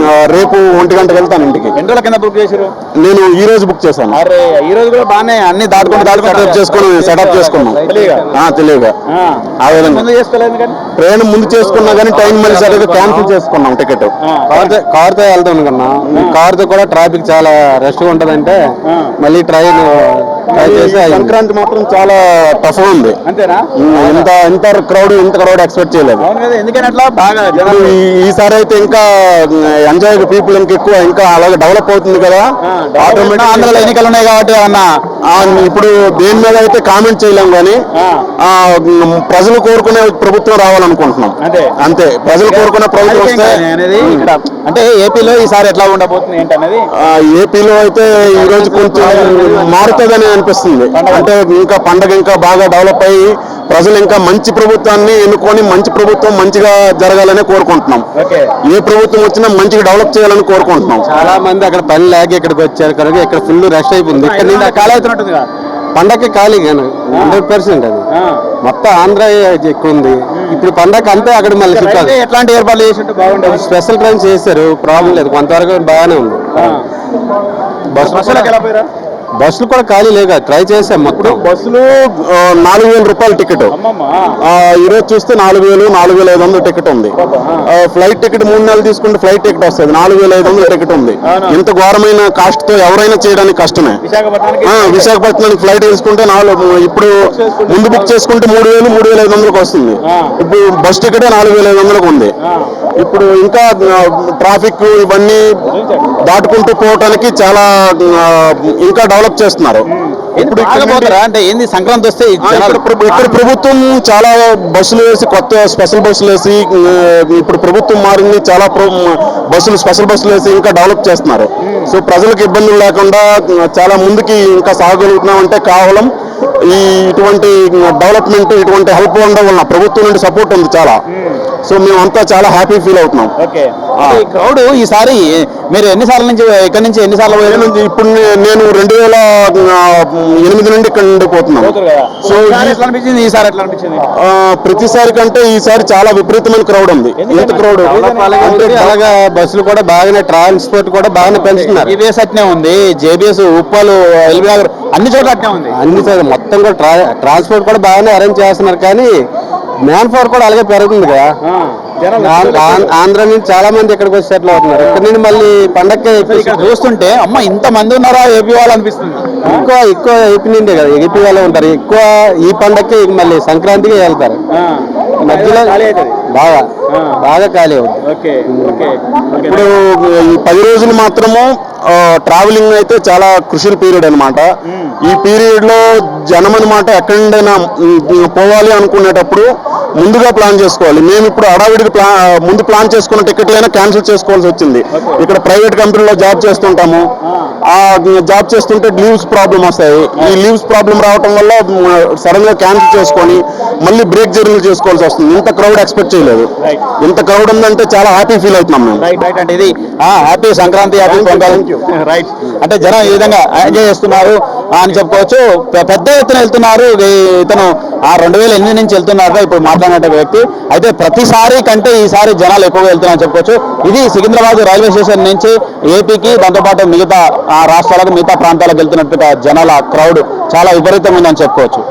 Speaker 8: ఆ, రేపు ఒంటి గంటకు వెళ్తాను ఇంటికి.
Speaker 1: ఎన్ని రోజుల కింద బుక్ చేసారు
Speaker 8: నేను ఈ రోజు బుక్ చేశాను.
Speaker 1: అరే ఈ రోజు కూడా బాగానే అన్ని దాటుకుంటూ దాటుకుంటూ
Speaker 8: సెటప్ చేసుకుని సెటప్ చేసుకున్నాం.
Speaker 1: తెలియగా?
Speaker 8: ఆ, విధంగా. ట్రైన్ ముందు చేసుకున్నా కానీ టైం మళ్ళీ సరిగ్గా క్యాన్సిల్ చేసుకున్నాం టికెట్ కార్తో వెళ్తాం కన్నా కార్తో కూడా ట్రాఫిక్ చాలా రష్ ఉంటదంటే మళ్ళీ ట్రైన్ సంక్రాంతి మాత్రం చాలా టఫ్ ఉంది.
Speaker 1: అంతేనా?
Speaker 8: ఇంత ఇంత క్రౌడ్ ఇంత క్రౌడ్ ఎక్స్పెక్ట్ చేయలేదు.
Speaker 1: ఎందుకని అట్లా? బాగా
Speaker 8: ఈసారి అయితే ఇంకా ఎంజాయ్ పీపుల్ ఇంకా ఎక్కువ ఇంకా అలాగే డెవలప్ అవుతుంది కదా?
Speaker 1: ఆటోమేటిక్ ఆంధ్రలో ఎన్నికలు ఉన్నాయి కాబట్టి అన్న
Speaker 8: ఇప్పుడు దేని మీద అయితే కామెంట్ చేయలేం కానీ ప్రజలు కోరుకునే ప్రభుత్వం రావాలనుకుంటున్నాం.
Speaker 1: అంతే.
Speaker 8: అంతే. ప్రజలు కోరుకునే ప్రభుత్వం వస్తే
Speaker 1: అంటే ఏపీలో ఈసారి ఎట్లా ఉండబోతుంది ఏంటనేది?
Speaker 8: ఏపీలో అయితే ఈ రోజు కొంచెం మారుతుందని అనిపిస్తుంది. అంటే ఇంకా పండగ ఇంకా బాగా డెవలప్ అయ్యి ప్రజలు ఇంకా మంచి ప్రభుత్వాన్ని ఎన్నుకొని మంచి ప్రభుత్వం మంచిగా జరగాలని కోరుకుంటున్నాం. ఏ ప్రభుత్వం వచ్చినా మంచిగా డెవలప్ చేయాలని కోరుకుంటున్నాం. చాలా మంది అక్కడ పని లేక ఇక్కడికి వచ్చారు. కనుక ఇక్కడ ఫుల్ రష్ అయిపోయింది. ఇక్కడ నుండి
Speaker 1: కాలు అవుతున్నట్టుందిగా.
Speaker 8: పండగ ఖాళీ హండ్రెడ్ పర్సెంట్ అది. మొత్తం ఆంధ్ర ఎక్కువ ఉంది. ఇప్పుడు పండగ అంతే అక్కడ మళ్ళీ
Speaker 1: ఎట్లాంటి ఏర్పాట్లు చేసి ఉంటే బాగుండేది
Speaker 8: స్పెషల్ ట్రైన్ చేశారు. ప్రాబ్లం లేదు. కొంతవరకు బాగానే ఉంది.
Speaker 1: బస్ బస్సులకు ఎలా పోయారా
Speaker 8: బస్సులు కూడా ఖాళీ లేక ట్రై చేసాం మొత్తం. బస్సులు నాలుగు వేల రూపాయల టికెట్.
Speaker 1: అమ్మమ్మ.
Speaker 8: ఆ, ఈ రోజు చూస్తే నాలుగు వేలు నాలుగు వేల ఐదు వందల టికెట్ ఉంది. ఫ్లైట్ టికెట్ మూడు నెలలు తీసుకుంటే ఫ్లైట్ టికెట్ వస్తుంది. నాలుగు వేల ఐదు వందల టికెట్ ఉంది? ఇంత ఘోరమైన కాస్ట్తో ఎవరైనా చేయడానికి కష్టమే.
Speaker 1: విశాఖపట్నానికి
Speaker 8: ఫ్లైట్ తీసుకుంటే నాలుగు ఇప్పుడు ముందు బుక్ చేసుకుంటే మూడు వేలు మూడు వేల ఐదు వందలకు వస్తుంది. ఇప్పుడు బస్ టికెట్ నాలుగు వేల ఐదు వందలకు ఉంది. ఇప్పుడు ఇంకా ట్రాఫిక్ ఇవన్నీ దాటుకుంటూ పోవటానికి చాలా ఇంకా డెవలప్ చేస్తున్నారు.
Speaker 1: ఇప్పుడు అంటే ఏంది సంక్రాంతి వస్తే
Speaker 8: ఇక్కడ ఇక్కడ ప్రభుత్వం చాలా బస్సులు వేసి కొత్త స్పెషల్ బస్సులు వేసి ఇప్పుడు ప్రభుత్వం మారింది చాలా బస్సులు స్పెషల్ బస్సులు వేసి ఇంకా డెవలప్ చేస్తున్నారు. సో ప్రజలకు ఇబ్బందులు లేకుండా చాలా ముందుకి ఇంకా సాగలుగుతున్నాం అంటే కేవలం ఈ ఇటువంటి డెవలప్మెంట్ ఇటువంటి హెల్ప్ ఉండడం వలన ప్రభుత్వం నుండి సపోర్ట్ ఉంది చాలా. సో మేమంతా చాలా హ్యాపీ ఫీల్ అవుతున్నాం.
Speaker 1: ఓకే. ఈ క్రౌడ్ ఈసారి మీరు ఎన్నిసార్లు నుంచి ఇక్కడ నుంచి ఎన్నిసార్లు పోయారు?
Speaker 8: ఇప్పుడు నేను రెండు వేల ఎనిమిది నుండి ఇక్కడ నుండి పోతున్నాను సో
Speaker 1: ఈసారి
Speaker 8: ప్రతిసారి కంటే ఈసారి చాలా విపరీతమైన క్రౌడ్ ఉంది? ఎంత క్రౌడ్? అంటే అలాగా బస్సులు కూడా బాగానే ట్రాన్స్పోర్ట్ కూడా బాగానే పెంచుతున్నారు.
Speaker 1: అట్నే ఉంది. జేబీఎస్ ఉప్పలు ఎల్బీ నగర్ అన్ని చోట్ల అట్నే ఉంది.
Speaker 8: అన్ని సార్ మొత్తం కూడా ట్రా ట్రాన్స్పోర్ట్ కూడా బాగానే అరేంజ్ చేస్తున్నారు కానీ మ్యాన్ పవర్ కూడా అలాగే పెరుగుతుంది కదా. ఆంధ్ర నుంచి చాలా మంది ఇక్కడికి వచ్చి సెటిల్ అవుతున్నారు. ఇక్కడ నుండి మళ్ళీ పండగకి
Speaker 1: ఇక్కడ చూస్తుంటే అమ్మ ఇంత మంది ఉన్నారా ఏపీ వాళ్ళు అనిపిస్తుంది.
Speaker 8: ఎక్కువ ఎక్కువ ఏపీ నుండే కదా ఏపీ వాళ్ళే ఉంటారు. ఎక్కువ ఈ పండగకి మళ్ళీ సంక్రాంతికి వెళ్తారు. మధ్యలో బాగా బాగా ఖాళీ అవుతుంది. ఇప్పుడు ఈ పది రోజులు మాత్రము ట్రావెలింగ్ అయితే చాలా క్రుషియల్ పీరియడ్ అన్నమాట. ఈ పీరియడ్లో జనం అనమాట ఎక్కడి నుండైనా ఉమ్, పోవాలి అనుకునేటప్పుడు ముందుగా ప్లాన్ చేసుకోవాలి. మేము ఇప్పుడు అడావిడికి ప్లా ముందు ప్లాన్ చేసుకున్న టికెట్లైనా క్యాన్సిల్ చేసుకోవాల్సి వచ్చింది. ఇక్కడ ప్రైవేట్ కంపెనీలో జాబ్ చేస్తుంటాము. ఆ జాబ్ చేస్తుంటే లీవ్స్ ప్రాబ్లం వస్తాయి. ఈ లీవ్స్ ప్రాబ్లం రావటం వల్ల సడన్గా క్యాన్సిల్ చేసుకొని మళ్ళీ బ్రేక్ జర్నీలు చేసుకోవాల్సి వస్తుంది. ఇంత క్రౌడ్ ఎక్స్పెక్ట్ చేయలేదు. ఇంత క్రౌడ్ ఉందంటే చాలా హ్యాపీ ఫీల్ అవుతున్నాం మేము.
Speaker 1: రైట్ రైట్ అంటే ఇది హ్యాపీ సంక్రాంతి హ్యాపీ రైట్ అంటే జనం ఈ విధంగా ఎంజాయ్ చేస్తున్నారు. అని చెప్పుకోవచ్చు పెద్ద ఎత్తున వెళ్తున్నారు. ఇతను ఆ రెండు వేల ఎనిమిది నుంచి వెళ్తున్నారు ఇప్పుడు మాట్లాడిన వ్యక్తి. అయితే ప్రతిసారి కంటే ఈసారి జనాలు ఎక్కువగా వెళ్తున్నారని చెప్పుకోవచ్చు ఇది సికింద్రాబాద్ రైల్వే స్టేషన్ నుంచి ఏపీకి దాంతోపాటు మిగతా ఆ రాష్ట్రాలకు మిగతా ప్రాంతాలకు వెళ్తున్నట్టుగా జనాల క్రౌడ్ చాలా విపరీతంగా ఉందని చెప్పుకోవచ్చు